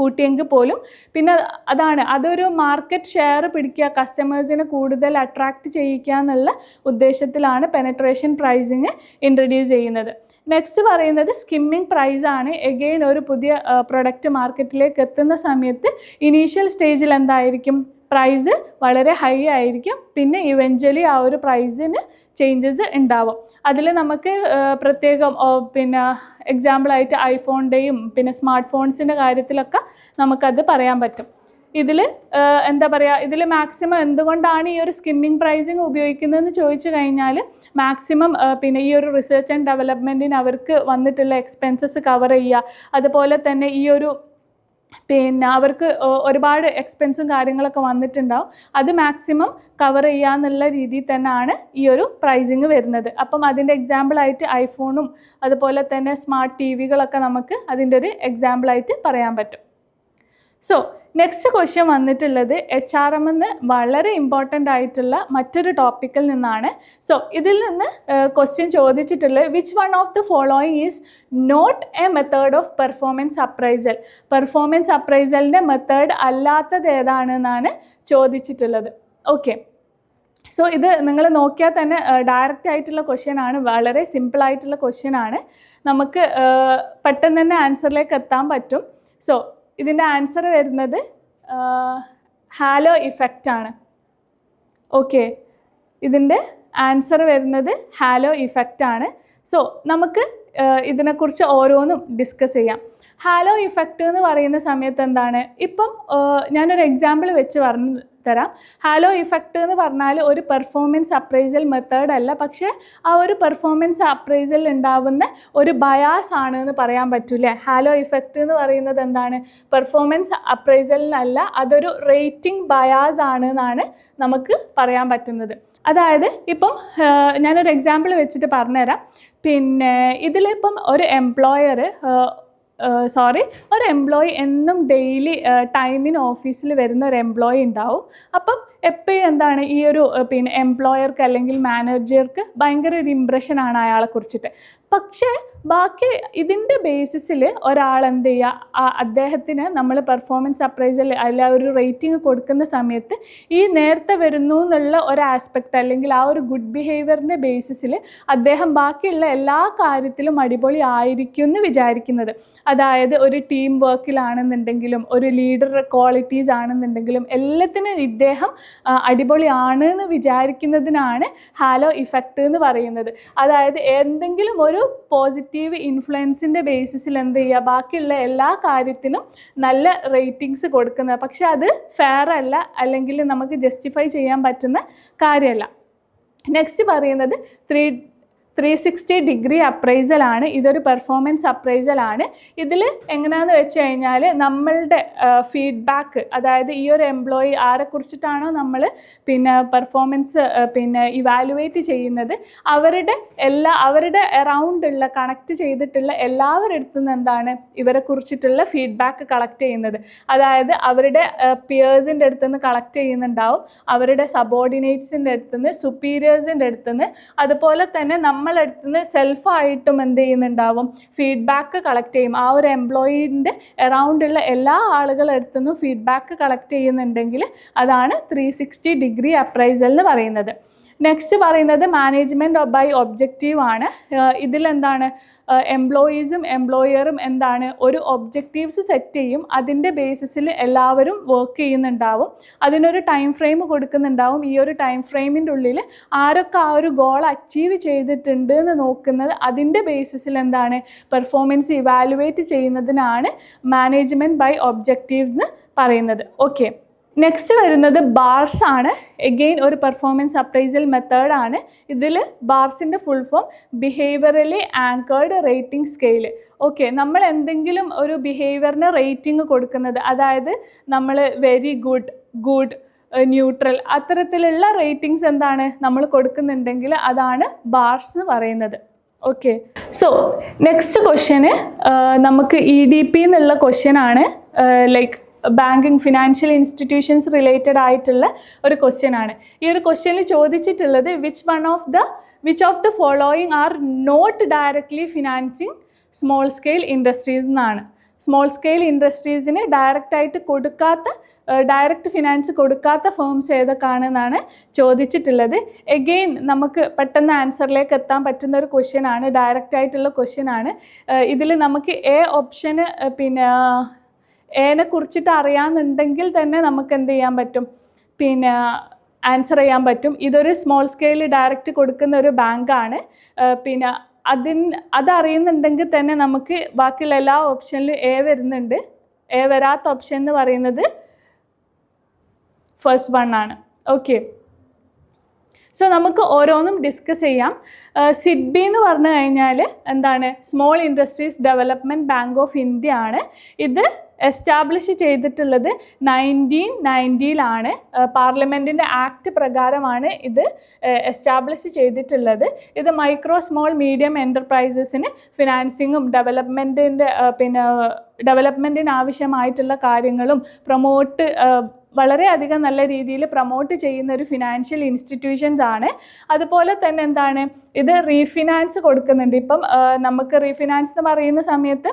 കൂട്ടിയെങ്കിൽ പോലും. പിന്നെ അതാണ് അതൊരു മാർക്കറ്റ് ഷെയർ പിടിക്കുക കസ്റ്റമേഴ്സിനെ കൂടുതൽ അട്രാക്റ്റ് ചെയ്യിക്കുക എന്നുള്ള ഉദ്ദേശത്തിലാണ് പെനട്രേഷൻ പ്രൈസിങ് ഇൻട്രൊഡ്യൂസ് ചെയ്യുന്നത്. നെക്സ്റ്റ് പറയുന്നത് സ്കിമ്മിങ് പ്രൈസാണ് എഗെയിൻ ഒരു പുതിയ പ്രൊഡക്റ്റ് മാർക്കറ്റിലേക്ക് എത്തുന്ന സമയത്ത് ഇനീഷ്യൽ സ്റ്റേജിൽ എന്തായിരിക്കും? പ്രൈസ് വളരെ ഹൈ ആയിരിക്കും. പിന്നെ ഇവഞ്ച്വലി ആ ഒരു പ്രൈസിന് ചേഞ്ചസ് ഉണ്ടാവും. അതിൽ നമുക്ക് പ്രത്യേകം പിന്നെ എക്സാമ്പിളായിട്ട് ഐഫോണിന്റെയും പിന്നെ സ്മാർട്ട് ഫോൺസിന്റെ കാര്യത്തിലൊക്കെ നമുക്കത് പറയാൻ പറ്റും. ഇതിൽ എന്താ പറയുക ഇതിൽ മാക്സിമം എന്തുകൊണ്ടാണ് ഈ ഒരു സ്കിമ്മിങ് പ്രൈസിങ് ഉപയോഗിക്കുന്നതെന്ന് ചോദിച്ചു കഴിഞ്ഞാൽ മാക്സിമം പിന്നെ ഈ ഒരു റിസർച്ച് ആൻഡ് ഡെവലപ്മെന്റിന് അവർക്ക് വന്നിട്ടുള്ള എക്സ്പെൻസസ് കവർ ചെയ്യുക. അതുപോലെ തന്നെ ഈ ഒരു പിന്നെ അവർക്ക് ഒരുപാട് എക്സ്പെൻസും കാര്യങ്ങളൊക്കെ വന്നിട്ടുണ്ടാവും. അത് മാക്സിമം കവർ ചെയ്യാന്നുള്ള രീതിയിൽ തന്നെയാണ് ഈ ഒരു പ്രൈസിങ് വരുന്നത്. അപ്പം അതിന്റെ എക്സാമ്പിളായിട്ട് ഐഫോണും അതുപോലെ തന്നെ സ്മാർട്ട് ടി വികളൊക്കെ നമുക്ക് അതിന്റെ ഒരു എക്സാമ്പിളായിട്ട് പറയാൻ പറ്റും. സോ നെക്സ്റ്റ് ക്വസ്റ്റ്യൻ വന്നിട്ടുള്ളത് എച്ച് ആർ എം എന്ന് വളരെ ഇമ്പോർട്ടന്റ് ആയിട്ടുള്ള മറ്റൊരു ടോപ്പിക്കിൽ നിന്നാണ്. സോ ഇതിൽ നിന്ന് ക്വസ്റ്റ്യൻ ചോദിച്ചിട്ടുള്ളത് which one of the following is not a method of performance appraisal performance അപ്രൈസലിന്റെ method അല്ലാത്തത് ഏതാണെന്നാണ് ചോദിച്ചിട്ടുള്ളത്. ഓക്കെ സോ ഇത് നിങ്ങൾ നോക്കിയാൽ തന്നെ ഡയറക്റ്റ് ആയിട്ടുള്ള ക്വസ്റ്റ്യൻ ആണ് വളരെ സിമ്പിൾ ആയിട്ടുള്ള ക്വസ്റ്റ്യൻ ആണ്. നമുക്ക് പെട്ടെന്ന് തന്നെ ആൻസറിലേക്ക് എത്താൻ പറ്റും. സോ ഇതിന്റെ ആൻസർ വരുന്നത് ഹാലോ ഇഫക്റ്റ് ആണ്. ഓക്കെ. ഇതിന്റെ ആൻസർ വരുന്നത് ഹാലോ ഇഫക്റ്റ് ആണ്. സോ നമുക്ക് ഇതിനെക്കുറിച്ച് ഓരോന്നും ഡിസ്കസ് ചെയ്യാം. ഹാലോ ഇഫക്റ്റ് എന്ന് പറയുന്ന സമയത്ത് എന്താണ്? ഇപ്പം ഞാനൊരു എക്സാമ്പിൾ വെച്ച് പറഞ്ഞു തരാം ഹാലോ ഇഫക്റ്റ് എന്ന് പറഞ്ഞാൽ ഒരു പെർഫോമൻസ് അപ്രൈസൽ മെത്തേഡ് അല്ല പക്ഷേ ആ ഒരു പെർഫോമൻസ് അപ്രൈസൽ ഉണ്ടാവുന്ന ഒരു ബയാസ് ആണ് എന്ന് പറയാൻ പറ്റൂലേ ഹാലോ ഇഫക്റ്റ് എന്ന് പറയുന്നത് എന്താണ്? പെർഫോമൻസ് അപ്രൈസലിനല്ല അതൊരു റേറ്റിംഗ് ബയാസ് ആണ് എന്നാണ് നമുക്ക് പറയാൻ പറ്റുന്നത്. അതായത് ഇപ്പം ഞാനൊരു എക്സാമ്പിൾ വെച്ചിട്ട് പറഞ്ഞുതരാം. പിന്നെ ഇതിലിപ്പം ഒരു എംപ്ലോയർ സോറി ഒരു എംപ്ലോയി എന്നും ഡെയിലി ടൈമിന് ഓഫീസിൽ വരുന്ന ഒരു എംപ്ലോയി ഉണ്ടാവും. അപ്പം എപ്പോഴും എന്താണ് ഈ ഒരു പിന്നെ എംപ്ലോയർക്ക് അല്ലെങ്കിൽ മാനേജർക്ക് ഭയങ്കര ഒരു ഇമ്പ്രഷനാണ് അയാളെ കുറിച്ചിട്ട്. പക്ഷേ ബാക്കി ഇതിന്റെ ബേസിസിൽ ഒരാൾ എന്ത് ചെയ്യുക അദ്ദേഹത്തിന് നമ്മൾ പെർഫോമൻസ് അപ്രൈസൽ അല്ല ഒരു റേറ്റിംഗ് കൊടുക്കുന്ന സമയത്ത് ഈ നേരത്തെ വരുന്നു എന്നുള്ള ഒരു ആസ്പെക്റ്റ് അല്ലെങ്കിൽ ആ ഒരു ഗുഡ് ബിഹേവിയറിന്റെ ബേസിസിൽ അദ്ദേഹം ബാക്കിയുള്ള എല്ലാ കാര്യത്തിലും അടിപൊളി ആയിരിക്കും എന്ന് വിചാരിക്കുന്നത്. അതായത് ഒരു ടീം വർക്കിലാണെന്നുണ്ടെങ്കിലും ഒരു ലീഡർ ക്വാളിറ്റീസ് ആണെന്നുണ്ടെങ്കിലും എല്ലാത്തിനും ഇദ്ദേഹം അടിപൊളി അടിപൊളിയാണ് എന്ന് വിചാരിക്കുന്നതിനാണ് ഹാലോ ഇഫക്റ്റ് എന്ന് പറയുന്നത്. അതായത് എന്തെങ്കിലും ഒരു പോസിറ്റീവ് ഇൻഫ്ലുവൻസിന്റെ ബേസിസിൽ എന്ത് ചെയ്യുക? ബാക്കിയുള്ള എല്ലാ കാര്യത്തിനും നല്ല റേറ്റിങ്സ് കൊടുക്കുന്നത് പക്ഷെ അത് ഫെയർ അല്ല അല്ലെങ്കിൽ നമുക്ക് ജസ്റ്റിഫൈ ചെയ്യാൻ പറ്റുന്ന കാര്യമല്ല. നെക്സ്റ്റ് പറയുന്നത് ത്രീ ത്രീ സിക്സ്റ്റി ഡിഗ്രി അപ്രൈസലാണ് ഇതൊരു പെർഫോമൻസ് അപ്രൈസലാണ് ഇതിൽ എങ്ങനെയാണെന്ന് വെച്ച് കഴിഞ്ഞാൽ നമ്മളുടെ ഫീഡ്ബാക്ക് അതായത് ഈ ഒരു എംപ്ലോയി ആരെക്കുറിച്ചിട്ടാണോ നമ്മൾ പിന്നെ പെർഫോമൻസ് പിന്നെ ഇവാലുവേറ്റ് ചെയ്യുന്നത്. അവരുടെ എല്ലാ അവരുടെ അറൗണ്ട് ഉള്ള കണക്ട് ചെയ്തിട്ടുള്ള എല്ലാവരുടെ അടുത്തു നിന്ന് എന്താണ് ഇവരെ കുറിച്ചിട്ടുള്ള ഫീഡ്ബാക്ക് കളക്ട് ചെയ്യുന്നത്. അതായത് അവരുടെ പിയേഴ്സിന്റെ അടുത്ത് നിന്ന് കളക്ട് ചെയ്യുന്നുണ്ടാവും. അവരുടെ സബോർഡിനേറ്റ്സിന്റെ അടുത്ത് നിന്ന് സുപ്പീരിയേഴ്സിന്റെ അടുത്ത് നിന്ന്. അതുപോലെ തന്നെ നമ്മളടുത്ത് നിന്ന് സെൽഫായിട്ടും എന്ത് ചെയ്യുന്നുണ്ടാവും? ഫീഡ്ബാക്ക് കളക്ട് ചെയ്യും. ആ ഒരു എംപ്ലോയീന്റെ എറൗണ്ടുള്ള എല്ലാ ആളുകളുടെ അടുത്തു നിന്നും ഫീഡ്ബാക്ക് കളക്ട് ചെയ്യുന്നുണ്ടെങ്കിൽ അതാണ് ത്രീ സിക്സ്റ്റി ഡിഗ്രി അപ്രൈസൽ എന്ന് പറയുന്നത്. നെക്സ്റ്റ് പറയുന്നത് മാനേജ്മെന്റ് ബൈ ഒബ്ജക്റ്റീവ് ആണ്. ഇതിലെന്താണ്? എംപ്ലോയീസും എംപ്ലോയറും എന്താണ്? ഒരു ഒബ്ജക്റ്റീവ്സ് സെറ്റ് ചെയ്യും. അതിന്റെ ബേസിസിൽ എല്ലാവരും വർക്ക് ചെയ്യുന്നുണ്ടാവും. അതിനൊരു ടൈം ഫ്രെയിം കൊടുക്കുന്നുണ്ടാവും. ഈ ഒരു ടൈം ഫ്രെയിമിന്റെ ഉള്ളിൽ ആരൊക്കെ ആ ഒരു ഗോൾ അച്ചീവ് ചെയ്തിട്ടുണ്ട് എന്ന് നോക്കുന്നത് അതിന്റെ ബേസിസിൽ എന്താണ്? പെർഫോമൻസ് ഇവാലുവേറ്റ് ചെയ്യുന്നതിനാണ് മാനേജ്മെന്റ് ബൈ ഒബ്ജക്റ്റീവ്സ് എന്ന് പറയുന്നത്. ഓക്കെ നെക്സ്റ്റ് വരുന്നത് ബാർസ് ആണ്. എഗെയിൻ ഒരു പെർഫോമൻസ് അപ്രൈസൽ മെത്തേഡാണ് ഇതിൽ ബാർസിന്റെ full form behaviourally anchored rating scale okay നമ്മൾ എന്തെങ്കിലും ഒരു ബിഹേവിയറിന് റേറ്റിംഗ് കൊടുക്കുന്നത് അതായത് നമ്മൾ വെരി ഗുഡ് ഗുഡ് ന്യൂട്രൽ അത്തരത്തിലുള്ള റേറ്റിംഗ്സ് എന്താണ് നമ്മൾ കൊടുക്കുന്നുണ്ടെങ്കിൽ അതാണ് ബാർസ് എന്ന് പറയുന്നത്. ഓക്കെ സോ നെക്സ്റ്റ് ക്വസ്റ്റ്യന് നമുക്ക് ഇ ഡി പി എന്നുള്ള ക്വസ്റ്റ്യൻ ആണ്. Like banking financial institutions related ആയിട്ടുള്ള ഒരു ക്വസ്റ്റ്യൻ ആണ്. ഈ ഒരു ക്വസ്റ്റ്യനിൽ ചോദിച്ചിട്ടുള്ളത് which one of the which of the following are not directly financing small scale industries എന്നാണ്. സ്മോൾ സ്കെയിൽ ഇൻഡസ്ട്രീസിന് ഡയറക്റ്റ് ആയിട്ട് കൊടുക്കാത്ത ഡയറക്റ്റ് ഫിനാൻസ് കൊടുക്കാത്ത ഫേംസ് ഏതൊക്കെയാണെന്നാണ് ചോദിച്ചിട്ടുള്ളത്. എഗെയിൻ നമുക്ക് പെട്ടെന്ന് ആൻസറിലേക്ക് എത്താൻ പറ്റുന്ന ഒരു ക്വസ്റ്റ്യൻ ആണ് ഡയറക്റ്റ് ആയിട്ടുള്ള ക്വസ്റ്റ്യൻ ആണ്. ഇതിൽ നമുക്ക് എ ഓപ്ഷന് പിന്നെ എനെ കുറിച്ചിട്ട് അറിയാമെന്നുണ്ടെങ്കിൽ തന്നെ നമുക്ക് എന്ത് ചെയ്യാൻ പറ്റും? പിന്നെ ആൻസർ ചെയ്യാൻ പറ്റും. ഇതൊരു സ്മോൾ സ്കെയിൽ ഡയറക്റ്റ് കൊടുക്കുന്ന ഒരു ബാങ്കാണ് പിന്നെ അതിന് അതറിയുന്നുണ്ടെങ്കിൽ തന്നെ നമുക്ക് ബാക്കിയുള്ള എല്ലാ ഓപ്ഷനിലും എ വരുന്നുണ്ട്. എ വരാത്ത ഓപ്ഷൻ എന്ന് പറയുന്നത് ഫസ്റ്റ് വൺ ആണ്. ഓക്കെ സോ നമുക്ക് ഓരോന്നും ഡിസ്കസ് ചെയ്യാം. സിഡ്ബി എന്ന് പറഞ്ഞു കഴിഞ്ഞാൽ എന്താണ്? Small industries development bank of India ആണ്. ഇത് എസ്റ്റാബ്ലിഷ് ചെയ്തിട്ടുള്ളത് നയന്റീൻ നയന്റിയിലാണ് പാർലമെന്റിന്റെ ആക്ട് പ്രകാരമാണ് ഇത് എസ്റ്റാബ്ലിഷ് ചെയ്തിട്ടുള്ളത്. ഇത് മൈക്രോ സ്മോൾ മീഡിയം എന്റർപ്രൈസസിന് ഫിനാൻസിങ്ങും ഡെവലപ്മെന്റിന്റെ പിന്നെ ഡെവലപ്മെന്റിന് ആവശ്യമായിട്ടുള്ള കാര്യങ്ങളും പ്രൊമോട്ട് വളരെയധികം നല്ല രീതിയിൽ പ്രൊമോട്ട് ചെയ്യുന്ന ഒരു ഫിനാൻഷ്യൽ ഇൻസ്റ്റിറ്റ്യൂഷൻസ് ആണ്. അതുപോലെ തന്നെ എന്താണ്? ഇത് റീഫിനാൻസ് കൊടുക്കുന്നുണ്ട്. ഇപ്പം നമുക്ക് റീഫിനാൻസ് എന്ന് പറയുന്ന സമയത്ത്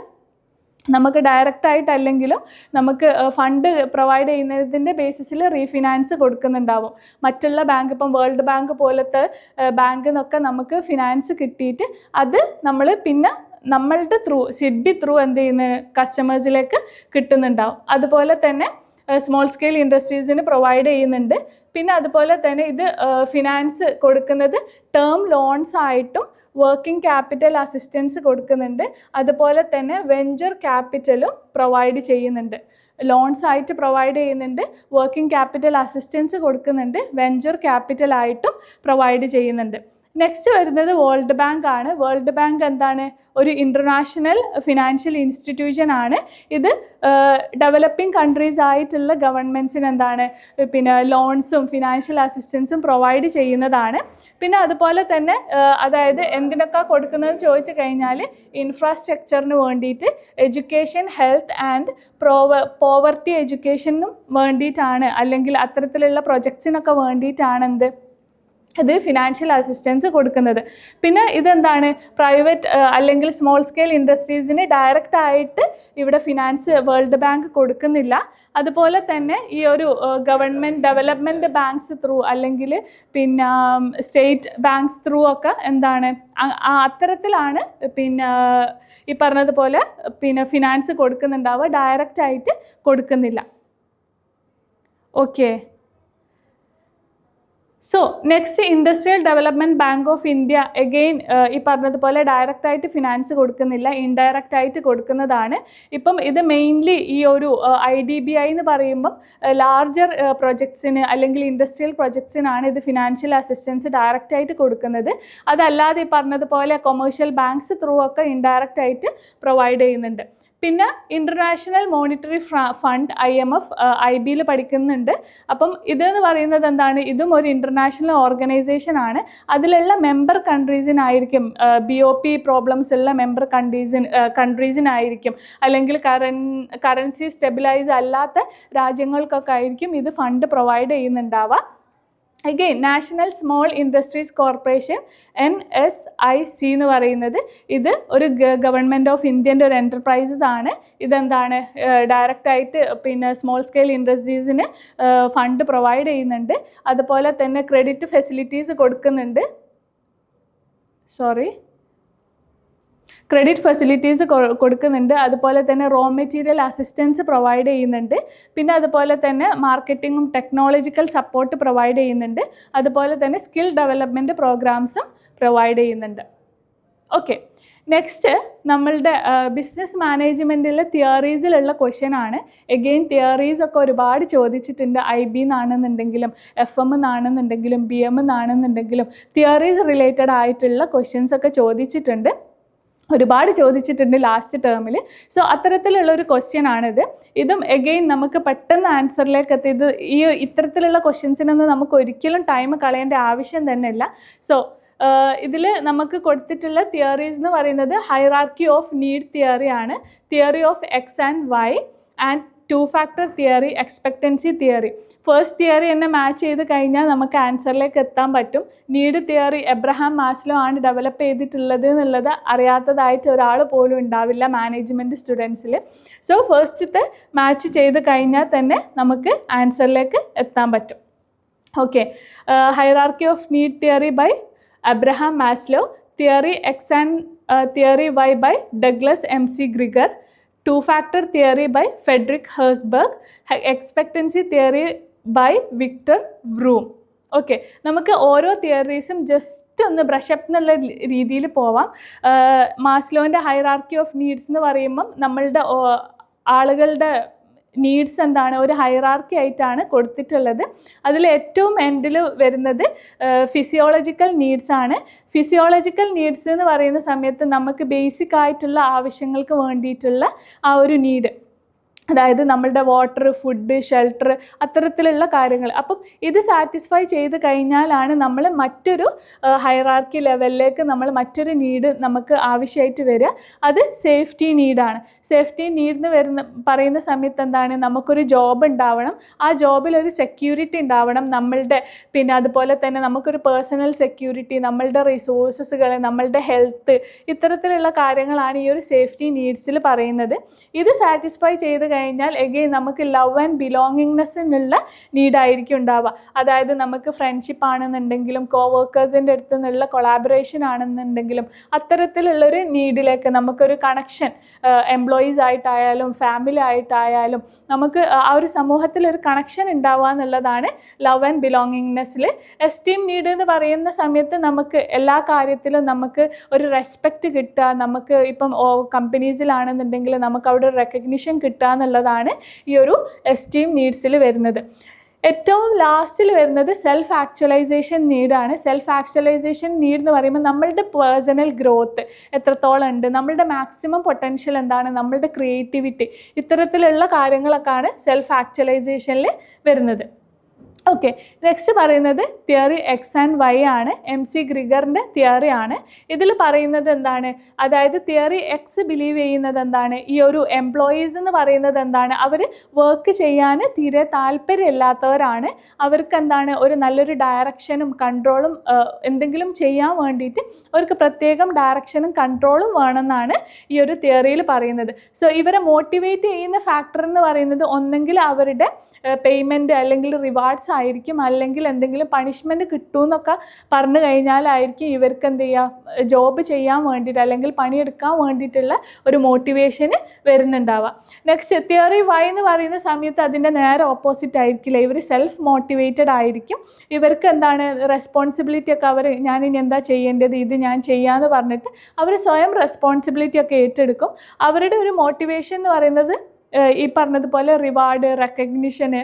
നമുക്ക് ഡയറക്റ്റ് ആയിട്ടല്ലെങ്കിലും നമുക്ക് ഫണ്ട് പ്രൊവൈഡ് ചെയ്യുന്നതിന്റെ ബേസിസിൽ റീഫിനാൻസ് കൊടുക്കുന്നുണ്ടാവും. മറ്റുള്ള ബാങ്ക് ഇപ്പം വേൾഡ് ബാങ്ക് പോലത്തെ ബാങ്കിൽ നിന്നൊക്കെ നമുക്ക് ഫിനാൻസ് കിട്ടിയിട്ട് അത് നമ്മൾ പിന്നെ നമ്മളുടെ ത്രൂ സിഡ്ബി ത്രൂ എന്ത് ചെയ്യുന്ന കസ്റ്റമേഴ്സിലേക്ക് കിട്ടുന്നുണ്ടാവും. അതുപോലെ തന്നെ സ്മോൾ സ്കെയിൽ ഇൻഡസ്ട്രീസിന് പ്രൊവൈഡ് ചെയ്യുന്നുണ്ട്. പിന്നെ അതുപോലെ തന്നെ ഇത് ഫിനാൻസ് കൊടുക്കുന്നത് ടേം ലോൺസ് ആയിട്ടും വർക്കിംഗ് ക്യാപിറ്റൽ അസിസ്റ്റൻസ് കൊടുക്കുന്നുണ്ട്. അതുപോലെ തന്നെ വെഞ്ചർ ക്യാപിറ്റലും പ്രൊവൈഡ് ചെയ്യുന്നുണ്ട്. ലോൺസ് ആയിട്ട് പ്രൊവൈഡ് ചെയ്യുന്നുണ്ട്. വർക്കിംഗ് ക്യാപിറ്റൽ അസിസ്റ്റൻസ് കൊടുക്കുന്നുണ്ട്. വെഞ്ചർ ക്യാപിറ്റലായിട്ടും പ്രൊവൈഡ് ചെയ്യുന്നുണ്ട്. നെക്സ്റ്റ് വരുന്നത് വേൾഡ് ബാങ്ക് ആണ്. വേൾഡ് ബാങ്ക് എന്താണ്? ഒരു ഇന്റർനാഷണൽ ഫിനാൻഷ്യൽ ഇൻസ്റ്റിറ്റ്യൂഷൻ ആണ്. ഇത് ഡെവലപ്പിംഗ് കൺട്രീസ് ആയിട്ടുള്ള ഗവൺമെന്റ്സിന് എന്താണ്? പിന്നെ ലോൺസും ഫിനാൻഷ്യൽ അസിസ്റ്റൻസും പ്രൊവൈഡ് ചെയ്യുന്നതാണ്. പിന്നെ അതുപോലെ തന്നെ അതായത് എന്തിനൊക്കെ കൊടുക്കുന്നതെന്ന് ചോദിച്ചു കഴിഞ്ഞാൽ ഇൻഫ്രാസ്ട്രക്ചറിന് വേണ്ടിയിട്ട് എഡ്യൂക്കേഷൻ ഹെൽത്ത് ആൻഡ് പ്രോവ പോവർട്ടി എഡ്യൂക്കേഷനും വേണ്ടിയിട്ടാണ്. അല്ലെങ്കിൽ അത്തരത്തിലുള്ള പ്രൊജക്ട്സിനൊക്കെ വേണ്ടിയിട്ടാണ് ഇത് ഫിനാൻഷ്യൽ അസിസ്റ്റൻസ് കൊടുക്കുന്നത്. പിന്നെ ഇതെന്താണ്? പ്രൈവറ്റ് അല്ലെങ്കിൽ സ്മോൾ സ്കെയിൽ ഇൻഡസ്ട്രീസിന് ഡയറക്റ്റ് ആയിട്ട് ഇവിടെ ഫിനാൻസ് വേൾഡ് ബാങ്ക് കൊടുക്കുന്നില്ല. അതുപോലെ തന്നെ ഈ ഒരു ഗവൺമെന്റ് ഡെവലപ്മെന്റ് ബാങ്ക്സ് ത്രൂ അല്ലെങ്കിൽ പിന്നെ സ്റ്റേറ്റ് ബാങ്ക്സ് ത്രൂ ഒക്കെ എന്താണ്? അത്തരത്തിലാണ് പിന്നെ ഈ പറഞ്ഞതുപോലെ പിന്നെ ഫിനാൻസ് കൊടുക്കുന്നുണ്ടാവുക. ഡയറക്റ്റ് ആയിട്ട് കൊടുക്കുന്നില്ല. Okay so next industrial development bank of India again ഈ പറഞ്ഞതുപോലെ ഡയറക്റ്റ് ആയിട്ട് ഫിനാൻസ് കൊടുക്കുന്നില്ല ഇൻഡയറക്റ്റ് ആയിട്ട് കൊടുക്കുന്നതാണ്. ഇപ്പം ഇത് മെയിൻലി ഈ ഒരു ഐ ഡി ബി ഐ എന്ന് പറയുമ്പം ലാർജർ പ്രൊജക്ട്സിന് അല്ലെങ്കിൽ ഇൻഡസ്ട്രിയൽ പ്രൊജക്ട്സിനാണ് ഇത് ഫിനാൻഷ്യൽ അസിസ്റ്റൻസ് ഡയറക്റ്റ് ആയിട്ട് കൊടുക്കുന്നത്. അതല്ലാതെ ഈ പറഞ്ഞതുപോലെ കൊമേഴ്ഷ്യൽ ബാങ്ക്സ് ത്രൂ ഒക്കെ ഇൻഡയറക്റ്റ് ആയിട്ട് പ്രൊവൈഡ് ചെയ്യുന്നുണ്ട്. പിന്നെ international monetary fund I M F I ബിയിൽ പഠിക്കുന്നുണ്ട്. അപ്പം ഇതെന്ന് പറയുന്നത് എന്താണ്? ഇതും ഒരു ഇന്റർനാഷണൽ ഓർഗനൈസേഷൻ ആണ്. അതിലുള്ള മെമ്പർ കൺട്രീസിനായിരിക്കും ബി ഒ പി പ്രോബ്ലംസ് ഉള്ള മെമ്പർ കൺട്രീസിൻ കൺട്രീസിനായിരിക്കും അല്ലെങ്കിൽ കറൻ കറൻസി സ്റ്റെബിലൈസ് അല്ലാത്ത രാജ്യങ്ങൾക്കൊക്കെ ആയിരിക്കും ഇത് fund provide ചെയ്യുന്നുണ്ടാവുക. Again national small industries corporation N S I C എന്ന് പറയുന്നത് ഇത് ഒരു ഗവൺമെന്റ് ഓഫ് ഇന്ത്യന്റെ ഒരു എന്റർപ്രൈസസ് ആണ്. ഇതെന്താണ്? ഡയറക്റ്റായിട്ട് പിന്നെ സ്മോൾ സ്കെയിൽ ഇൻഡസ്ട്രീസിന് ഫണ്ട് പ്രൊവൈഡ് ചെയ്യുന്നുണ്ട്. അതുപോലെ തന്നെ ക്രെഡിറ്റ് ഫെസിലിറ്റീസ് കൊടുക്കുന്നുണ്ട്. സോറി ക്രെഡിറ്റ് ഫെസിലിറ്റീസ് കൊടുക്കുന്നുണ്ട്. അതുപോലെ തന്നെ റോ മെറ്റീരിയൽ അസിസ്റ്റൻസ് പ്രൊവൈഡ് ചെയ്യുന്നുണ്ട്. പിന്നെ അതുപോലെ തന്നെ മാർക്കറ്റിങ്ങും ടെക്നോളജിക്കൽ സപ്പോർട്ട് പ്രൊവൈഡ് ചെയ്യുന്നുണ്ട്. അതുപോലെ തന്നെ സ്കിൽ ഡെവലപ്മെന്റ് പ്രോഗ്രാംസും പ്രൊവൈഡ് ചെയ്യുന്നുണ്ട്. ഓക്കെ നെക്സ്റ്റ് നമ്മളുടെ ബിസിനസ് മാനേജ്മെന്റിലെ തിയറീസിലുള്ള ക്വസ്റ്റ്യൻ ആണ്. എഗെയിൻ തിയറീസ് ഒക്കെ ഒരുപാട് ചോദിച്ചിട്ടുണ്ട്. ഐ ബി എന്നാണെന്നുണ്ടെങ്കിലും എഫ് എം എന്നാണെന്നുണ്ടെങ്കിലും ബി എം എന്നാണെന്നുണ്ടെങ്കിലും തിയറീസ് റിലേറ്റഡ് ആയിട്ടുള്ള ക്വസ്റ്റ്യൻസ് ഒക്കെ ചോദിച്ചിട്ടുണ്ട്. ഒരുപാട് ചോദിച്ചിട്ടുണ്ട് ലാസ്റ്റ് ടേമിൽ സോ അത്തരത്തിലുള്ള ഒരു ക്വസ്റ്റ്യൻ ആണിത്. ഇതും എഗെയിൻ നമുക്ക് പെട്ടെന്ന് ആൻസറിലേക്ക് എത്തി ഇത് ഈ ഇത്തരത്തിലുള്ള ക്വസ്റ്റ്യൻസിനൊന്നും നമുക്ക് ഒരിക്കലും ടൈം കളയേണ്ട ആവശ്യം തന്നെയില്ല. സോ ഇതിൽ നമുക്ക് കൊടുത്തിട്ടുള്ള തിയറീസ് എന്ന് പറയുന്നത് ഹൈറാർക്കി ഓഫ് നീഡ് തിയറി ആണ്. Theory of X and Y and two factor theory expectancy theory first theory എന്നെ മാച്ച് ചെയ്ത് കഴിഞ്ഞാൽ നമുക്ക് ആൻസറിലേക്ക് എത്താൻ പറ്റും. നീഡ് തിയറി എബ്രഹാം മാസ്ലോ ആണ് ഡെവലപ്പ് ചെയ്തിട്ടുള്ളത് എന്നുള്ളത് അറിയാത്തതായിട്ട് ഒരാൾ പോലും ഉണ്ടാവില്ല മാനേജ്മെന്റ് സ്റ്റുഡൻസിൽ സോ ഫസ്റ്റത്തെ മാച്ച് ചെയ്ത് കഴിഞ്ഞാൽ തന്നെ നമുക്ക് ആൻസറിലേക്ക് എത്താൻ പറ്റും. Okay hierarchy of need theory by Abraham Maslow. Theory X and theory Y by Douglas M C Gregor two factor theory by Frederick Herzberg expectancy theory by Victor Vroom okay നമുക്ക് ഓരോ തിയറീസും just ഒന്ന് brush up എന്നുള്ള രീതിയിൽ പോവാം. മാസ്ലോന്റെ hierarchy of needs എന്ന് പറയുമ്പം നമ്മളുടെ ആളുകളുടെ നീഡ്സ് എന്താണ് ഒരു ഹൈറാർക്കി ആയിട്ടാണ് കൊടുത്തിട്ടുള്ളത്. അതിൽ ഏറ്റവും എൻഡിൽ വരുന്നത് ഫിസിയോളജിക്കൽ നീഡ്സ് ആണ്. ഫിസിയോളജിക്കൽ നീഡ്സ് എന്ന് പറയുന്ന സമയത്ത് നമുക്ക് ബേസിക് ആയിട്ടുള്ള ആവശ്യങ്ങൾക്ക് വേണ്ടിയിട്ടുള്ള ആ ഒരു നീഡ് അതായത് നമ്മളുടെ വാട്ടർ ഫുഡ് ഷെൽട്ടർ അത്തരത്തിലുള്ള കാര്യങ്ങൾ. അപ്പം ഇത് സാറ്റിസ്ഫൈ ചെയ്ത് കഴിഞ്ഞാലാണ് നമ്മൾ മറ്റൊരു ഹൈറാർക്കി ലെവലിലേക്ക് നമ്മൾ മറ്റൊരു നീഡ് നമുക്ക് ആവശ്യമായിട്ട് വരിക. അത് സേഫ്റ്റി നീഡാണ് സേഫ്റ്റി നീഡ് എന്ന് വരുന്ന പറയുന്ന സമയത്ത് എന്താണ്? നമുക്കൊരു ജോബ് ഉണ്ടാവണം. ആ ജോബിൽ ഒരു സെക്യൂരിറ്റി ഉണ്ടാവണം നമ്മളുടെ. പിന്നെ അതുപോലെ തന്നെ നമുക്കൊരു പേഴ്സണൽ സെക്യൂരിറ്റി നമ്മളുടെ റിസോഴ്സസുകൾ നമ്മളുടെ ഹെൽത്ത് ഇത്തരത്തിലുള്ള കാര്യങ്ങളാണ് ഈ ഒരു സേഫ്റ്റി നീഡ്സിൽ പറയുന്നത്. ഇത് സാറ്റിസ്ഫൈ ചെയ്ത് കഴിഞ്ഞാൽ എഗെയിൻ നമുക്ക് ലവ് ആൻഡ് ബിലോങ്ങിങ്നെസ്സിനുള്ള നീഡായിരിക്കും ഉണ്ടാവുക. അതായത് നമുക്ക് ഫ്രണ്ട്ഷിപ്പ് ആണെന്നുണ്ടെങ്കിലും കോ വർക്കേഴ്സിന്റെ അടുത്ത് നിന്നുള്ള കൊളാബറേഷൻ ആണെന്നുണ്ടെങ്കിലും അത്തരത്തിലുള്ളൊരു നീഡിലേക്ക് നമുക്കൊരു കണക്ഷൻ എംപ്ലോയീസ് ആയിട്ടായാലും ഫാമിലി ആയിട്ടായാലും നമുക്ക് ആ ഒരു സമൂഹത്തിൽ ഒരു കണക്ഷൻ ഉണ്ടാവുക എന്നുള്ളതാണ് ലവ് ആൻഡ് ബിലോങ്ങിങ്നെസ്സിൽ എസ്റ്റീം നീഡ് എന്ന് പറയുന്ന സമയത്ത് നമുക്ക് എല്ലാ കാര്യത്തിലും നമുക്ക് ഒരു റെസ്പെക്റ്റ് കിട്ടുക. നമുക്ക് ഇപ്പം കമ്പനീസിലാണെന്നുണ്ടെങ്കിൽ നമുക്ക് അവിടെ റെക്കഗ്നിഷൻ കിട്ടുക എന്നുള്ളതാണ് ഈ ഒരു എസ്റ്റീം നീഡ്സിൽ വരുന്നത്. ഏറ്റവും ലാസ്റ്റിൽ വരുന്നത് സെൽഫ് ആക്ച്വലൈസേഷൻ നീഡാണ് സെൽഫ് ആക്ച്വലൈസേഷൻ നീഡ് എന്ന് പറയുമ്പോൾ നമ്മളുടെ പേഴ്സണൽ ഗ്രോത്ത് എത്രത്തോളം ഉണ്ട് നമ്മളുടെ മാക്സിമം പൊട്ടൻഷ്യൽ എന്താണ് നമ്മളുടെ ക്രിയേറ്റിവിറ്റി ഇത്തരത്തിലുള്ള കാര്യങ്ങളൊക്കെയാണ് സെൽഫ് ആക്ച്വലൈസേഷനിൽ വരുന്നത്. ഓക്കെ നെക്സ്റ്റ് പറയുന്നത് തിയറി എക്സ് ആൻഡ് വൈ ആണ്. എം സി ഗ്രിഗറിന്റെ തിയറി ആണ്. ഇതിൽ പറയുന്നത് എന്താണ്? അതായത് തിയറി എക്സ് ബിലീവ് ചെയ്യുന്നത് എന്താണ്? ഈ ഒരു എംപ്ലോയീസ് എന്ന് പറയുന്നത് എന്താണ്? അവർ വർക്ക് ചെയ്യാൻ തീരെ താല്പര്യമില്ലാത്തവരാണ്. അവർക്ക് എന്താണ്? ഒരു നല്ലൊരു ഡയറക്ഷനും കൺട്രോളും എന്തെങ്കിലും ചെയ്യാൻ വേണ്ടിയിട്ട് അവർക്ക് പ്രത്യേകം ഡയറക്ഷനും കൺട്രോളും വേണമെന്നാണ് ഈ ഒരു തിയറിയിൽ പറയുന്നത്. സോ ഇവരെ മോട്ടിവേറ്റ് ചെയ്യുന്ന ഫാക്ടർ എന്ന് പറയുന്നത് ഒന്നെങ്കിൽ അവരുടെ പേയ്മെന്റ് അല്ലെങ്കിൽ റിവാർഡ്സ് ആയിരിക്കും അല്ലെങ്കിൽ എന്തെങ്കിലും പണിഷ്മെന്റ് കിട്ടുമെന്നൊക്കെ പറഞ്ഞു കഴിഞ്ഞാലായിരിക്കും ഇവർക്ക് എന്ത് ചെയ്യുക ജോബ് ചെയ്യാൻ വേണ്ടിയിട്ട് അല്ലെങ്കിൽ പണിയെടുക്കാൻ വേണ്ടിയിട്ടുള്ള ഒരു മോട്ടിവേഷന് വരുന്നുണ്ടാവുക. നെക്സ്റ്റ് തിയറി വൈ എന്ന് പറയുന്ന സമയത്ത് അതിന്റെ നേരെ ഓപ്പോസിറ്റ് ആയിരിക്കില്ല. ഇവർ സെൽഫ് മോട്ടിവേറ്റഡ് ആയിരിക്കും. ഇവർക്ക് എന്താണ് റെസ്പോൺസിബിലിറ്റി ഒക്കെ അവർ ഞാൻ ഇനി എന്താ ചെയ്യേണ്ടത്? ഇത് ഞാൻ ചെയ്യാമെന്ന് പറഞ്ഞിട്ട് അവർ സ്വയം റെസ്പോൺസിബിലിറ്റി ഒക്കെ ഏറ്റെടുക്കും. അവരുടെ ഒരു മോട്ടിവേഷൻ എന്ന് പറയുന്നത് ഈ പറഞ്ഞതുപോലെ റിവാർഡ് റെക്കഗ്നിഷന്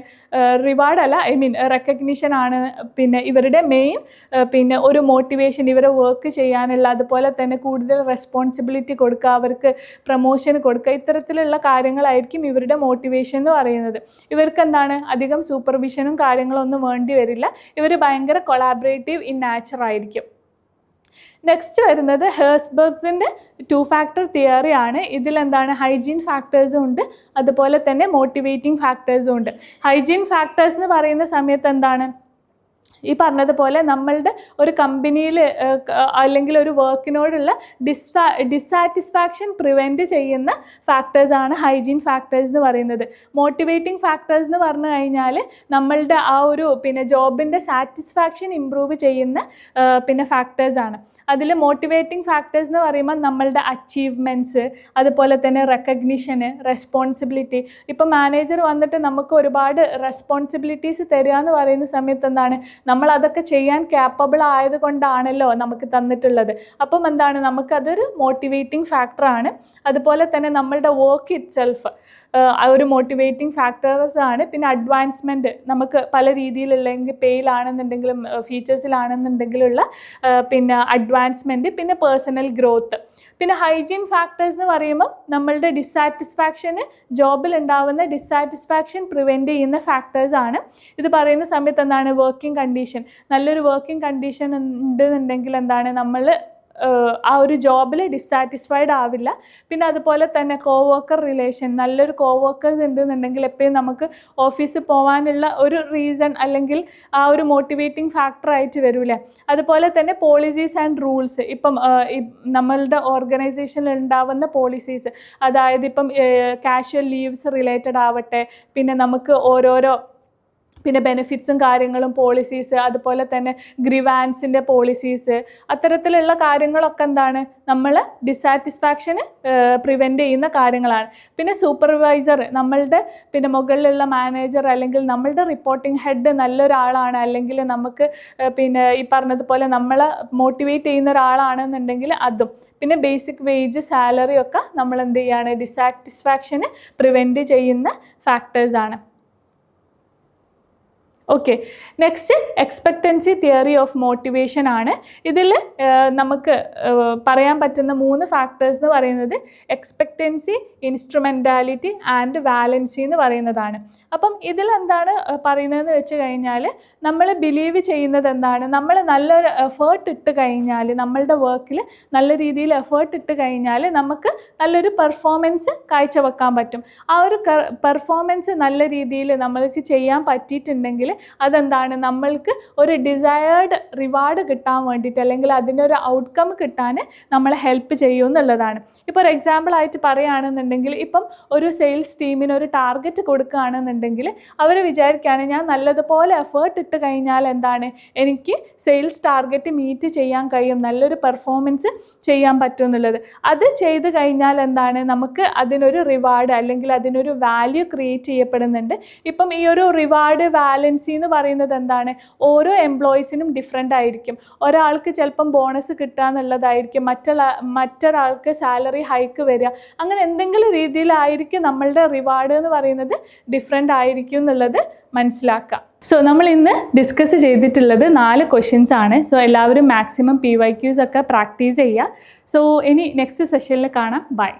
റിവാർഡ് അല്ല ഐ മീൻ റെക്കഗ്നിഷൻ ആണ് പിന്നെ ഇവരുടെ മെയിൻ പിന്നെ ഒരു മോട്ടിവേഷൻ ഇവരെ വർക്ക് ചെയ്യാനുള്ള അതുപോലെ തന്നെ കൂടുതൽ റെസ്പോൺസിബിലിറ്റി കൊടുക്കുക അവർക്ക് പ്രൊമോഷൻ കൊടുക്കുക ഇത്തരത്തിലുള്ള കാര്യങ്ങളായിരിക്കും ഇവരുടെ മോട്ടിവേഷൻ എന്ന് പറയുന്നത്. ഇവർക്ക് എന്താണ്? അധികം സൂപ്പർവിഷനും കാര്യങ്ങളൊന്നും വേണ്ടി വരില്ല. ഇവർ ഭയങ്കര കൊളാബറേറ്റീവ് ഇൻ നാച്ചർ ആയിരിക്കും. നെക്സ്റ്റ് വരുന്നത് ഹേഴ്സ്ബർഗ്സിന്റെ ടു ഫാക്ടർ തിയറി ആണ്. ഇതിലെന്താണ് ഹൈജീൻ ഫാക്ടേഴ്സും ഉണ്ട്. അതുപോലെ തന്നെ മോട്ടിവേറ്റിംഗ് ഫാക്ടേഴ്സും ഉണ്ട്. ഹൈജീൻ ഫാക്ടേഴ്സ് എന്ന് പറയുന്ന സമയത്ത് എന്താണ്? ഈ പറഞ്ഞതുപോലെ നമ്മളുടെ ഒരു കമ്പനിയിൽ അല്ലെങ്കിൽ ഒരു വർക്കിനോടുള്ള ഡിസ്ഫാ ഡിസാറ്റിസ്ഫാക്ഷൻ പ്രിവെന്റ് ചെയ്യുന്ന ഫാക്ടേഴ്സാണ് ഹൈജീൻ ഫാക്ടേഴ്സ് എന്ന് പറയുന്നത്. മോട്ടിവേറ്റിംഗ് ഫാക്ടേഴ്സ് എന്ന് പറഞ്ഞു കഴിഞ്ഞാൽ നമ്മളുടെ ആ ഒരു പിന്നെ ജോബിന്റെ സാറ്റിസ്ഫാക്ഷൻ ഇമ്പ്രൂവ് ചെയ്യുന്ന പിന്നെ ഫാക്ടേഴ്സാണ് അതിൽ മോട്ടിവേറ്റിംഗ് ഫാക്ടേഴ്സ് എന്ന് പറയുമ്പോൾ നമ്മളുടെ അച്ചീവ്മെന്റ്സ് അതുപോലെ തന്നെ റെക്കഗ്നിഷന് റെസ്പോൺസിബിലിറ്റി ഇപ്പം മാനേജർ വന്നിട്ട് നമുക്ക് ഒരുപാട് റെസ്പോൺസിബിലിറ്റീസ് തരിക എന്ന് പറയുന്ന സമയത്ത് എന്താണ്? നമ്മൾ അതൊക്കെ ചെയ്യാൻ ക്യാപ്പബിൾ ആയതുകൊണ്ടാണല്ലോ നമുക്ക് തന്നിട്ടുള്ളത്. അപ്പം എന്താണ്? നമുക്കതൊരു മോട്ടിവേറ്റിംഗ് ഫാക്ടറാണ് അതുപോലെ തന്നെ നമ്മളുടെ വർക്ക് ഇറ്റ് സെൽഫ് ഒരു മോട്ടിവേറ്റിംഗ് ഫാക്ടേഴ്സ് ആണ്. പിന്നെ അഡ്വാൻസ്മെന്റ് നമുക്ക് പല രീതിയിലുള്ളെങ്കിൽ പേയിലാണെന്നുണ്ടെങ്കിലും ഫീച്ചേഴ്സിലാണെന്നുണ്ടെങ്കിലുള്ള പിന്നെ അഡ്വാൻസ്മെന്റ് പിന്നെ പേഴ്സണൽ ഗ്രോത്ത് പിന്നെ ഹൈജീൻ ഫാക്ടേഴ്സ് എന്ന് പറയുമ്പോൾ നമ്മളുടെ ഡിസാറ്റിസ്ഫാക്ഷന് ജോബിൽ ഉണ്ടാവുന്ന ഡിസാറ്റിസ്ഫാക്ഷൻ പ്രിവെന്റ് ചെയ്യുന്ന ഫാക്ടേഴ്സ് ആണ്. ഇത് പറയുന്ന സമയത്ത് എന്താണ്? വർക്കിംഗ് കണ്ടീഷൻ നല്ലൊരു വർക്കിംഗ് കണ്ടീഷൻ ഉണ്ടെന്നുണ്ടെങ്കിൽ എന്താണ്? നമ്മൾ ആ ഒരു ജോബിൽ ഡിസാറ്റിസ്ഫൈഡ് ആവില്ല. പിന്നെ അതുപോലെ തന്നെ കോവർക്കർ റിലേഷൻ നല്ലൊരു കോവർക്കേഴ്സ് ഉണ്ടെന്നുണ്ടെങ്കിൽ എപ്പോഴും നമുക്ക് ഓഫീസിൽ പോകാനുള്ള ഒരു റീസൺ അല്ലെങ്കിൽ ആ ഒരു മോട്ടിവേറ്റിംഗ് ഫാക്ടർ ആയിട്ട് വരൂലേ അതുപോലെ തന്നെ പോളിസീസ് ആൻഡ് റൂൾസ് ഇപ്പം നമ്മളുടെ ഓർഗനൈസേഷനിൽ ഉണ്ടാവുന്ന പോളിസീസ് അതായത് ഇപ്പം കാഷ്വൽ ലീവ്സ് റിലേറ്റഡ് ആവട്ടെ പിന്നെ നമുക്ക് ഓരോരോ പിന്നെ ബെനിഫിറ്റ്സും കാര്യങ്ങളും പോളിസീസ് അതുപോലെ തന്നെ ഗ്രിവാൻസിന്റെ പോളിസീസ് അത്തരത്തിലുള്ള കാര്യങ്ങളൊക്കെ എന്താണ്? നമ്മൾ ഡിസാറ്റിസ്ഫാക്ഷന് പ്രിവെന്റ് ചെയ്യുന്ന കാര്യങ്ങളാണ്. പിന്നെ സൂപ്പർവൈസർ നമ്മളുടെ പിന്നെ മുകളിലുള്ള മാനേജർ അല്ലെങ്കിൽ നമ്മളുടെ റിപ്പോർട്ടിംഗ് ഹെഡ് നല്ലൊരാളാണ് അല്ലെങ്കിൽ നമുക്ക് പിന്നെ ഈ പറഞ്ഞതുപോലെ നമ്മളെ മോട്ടിവേറ്റ് ചെയ്യുന്ന ഒരാളാണെന്നുണ്ടെങ്കിൽ അതും. പിന്നെ ബേസിക് വേജ് സാലറി ഒക്കെ നമ്മൾ എന്ത് ചെയ്യുകയാണ് ഡിസാറ്റിസ്ഫാക്ഷന് പ്രിവെന്റ് ചെയ്യുന്ന ഫാക്ടേഴ്സാണ് okay next expectancy theory of motivation ആണ്. ഇതിൽ നമുക്ക് പറയാൻ പറ്റുന്ന മൂന്ന് ഫാക്ടേഴ്സ് എന്ന് പറയുന്നത് എക്സ്പെക്റ്റൻസി ഇൻസ്ട്രുമെന്റാലിറ്റി ആൻഡ് വാലൻസി എന്ന് പറയുന്നതാണ്. അപ്പം ഇതിലെന്താണ് പറയുന്നതെന്ന് വെച്ച് കഴിഞ്ഞാൽ നമ്മൾ ബിലീവ് ചെയ്യുന്നത് എന്താണ് നമ്മൾ നല്ലൊരു എഫേർട്ട് ഇട്ട് കഴിഞ്ഞാൽ നമ്മളുടെ വർക്കിൽ നല്ല രീതിയിൽ എഫേർട്ട് ഇട്ട് കഴിഞ്ഞാൽ നമുക്ക് നല്ലൊരു പെർഫോമൻസ് കാഴ്ചവെക്കാൻ പറ്റും. ആ ഒരു പെർഫോമൻസ് നല്ല രീതിയിൽ നമ്മൾക്ക് ചെയ്യാൻ പറ്റിയിട്ടുണ്ടെങ്കിൽ അതെന്താണ്? നമ്മൾക്ക് ഒരു ഡിസയേർഡ് റിവാർഡ് കിട്ടാൻ വേണ്ടിയിട്ട് അല്ലെങ്കിൽ അതിന്റെ ഒരു ഔട്ട്കം കിട്ടാൻ നമ്മളെ ഹെൽപ്പ് ചെയ്യും എന്നുള്ളതാണ്. ഇപ്പോൾ ഒരു എക്സാമ്പിൾ ആയിട്ട് പറയുകയാണെന്നുണ്ടെങ്കിൽ ഇപ്പം ഒരു സെയിൽസ് ടീമിന് ഒരു ടാർഗറ്റ് കൊടുക്കുകയാണെന്നുണ്ടെങ്കിൽ അവർ വിചാരിക്കുകയാണ് ഞാൻ നല്ലതുപോലെ എഫേർട്ട് ഇട്ട് കഴിഞ്ഞാൽ എന്താണ്? എനിക്ക് സെയിൽസ് ടാർഗറ്റ് മീറ്റ് ചെയ്യാൻ കഴിയും നല്ലൊരു പെർഫോമൻസ് ചെയ്യാൻ പറ്റും എന്നുള്ളത് അത് ചെയ്ത് കഴിഞ്ഞാൽ എന്താണ്? നമുക്ക് അതിനൊരു റിവാർഡ് അല്ലെങ്കിൽ അതിനൊരു വാല്യൂ ക്രിയേറ്റ് ചെയ്യപ്പെടുന്നുണ്ട്. ഇപ്പം ഈ ഒരു റിവാർഡ് വാലൻസി എന്ന് പറയുന്നത് എന്താണ്? ഓരോ എംപ്ലോയീസിനും ഡിഫറെന്റ് ആയിരിക്കും. ഒരാൾക്ക് ചിലപ്പം ബോണസ് കിട്ടുക എന്നുള്ളതായിരിക്കും. മറ്റുള്ള മറ്റൊരാൾക്ക് സാലറി ഹൈക്ക് വരിക. അങ്ങനെ എന്തെങ്കിലും രീതിയിലായിരിക്കും നമ്മളുടെ റിവാർഡ് എന്ന് പറയുന്നത് ഡിഫറെന്റ് ആയിരിക്കും എന്നുള്ളത് മനസ്സിലാക്കുക സോ നമ്മൾ ഇന്ന് ഡിസ്കസ് ചെയ്തിട്ടുള്ളത് നാല് ക്വസ്റ്റ്യൻസ് ആണ്. സോ എല്ലാവരും മാക്സിമം പി വൈ ക്യൂസ് ഒക്കെ പ്രാക്ടീസ് ചെയ്യുക. സോ ഇനി നെക്സ്റ്റ് സെഷനിൽ കാണാം. ബൈ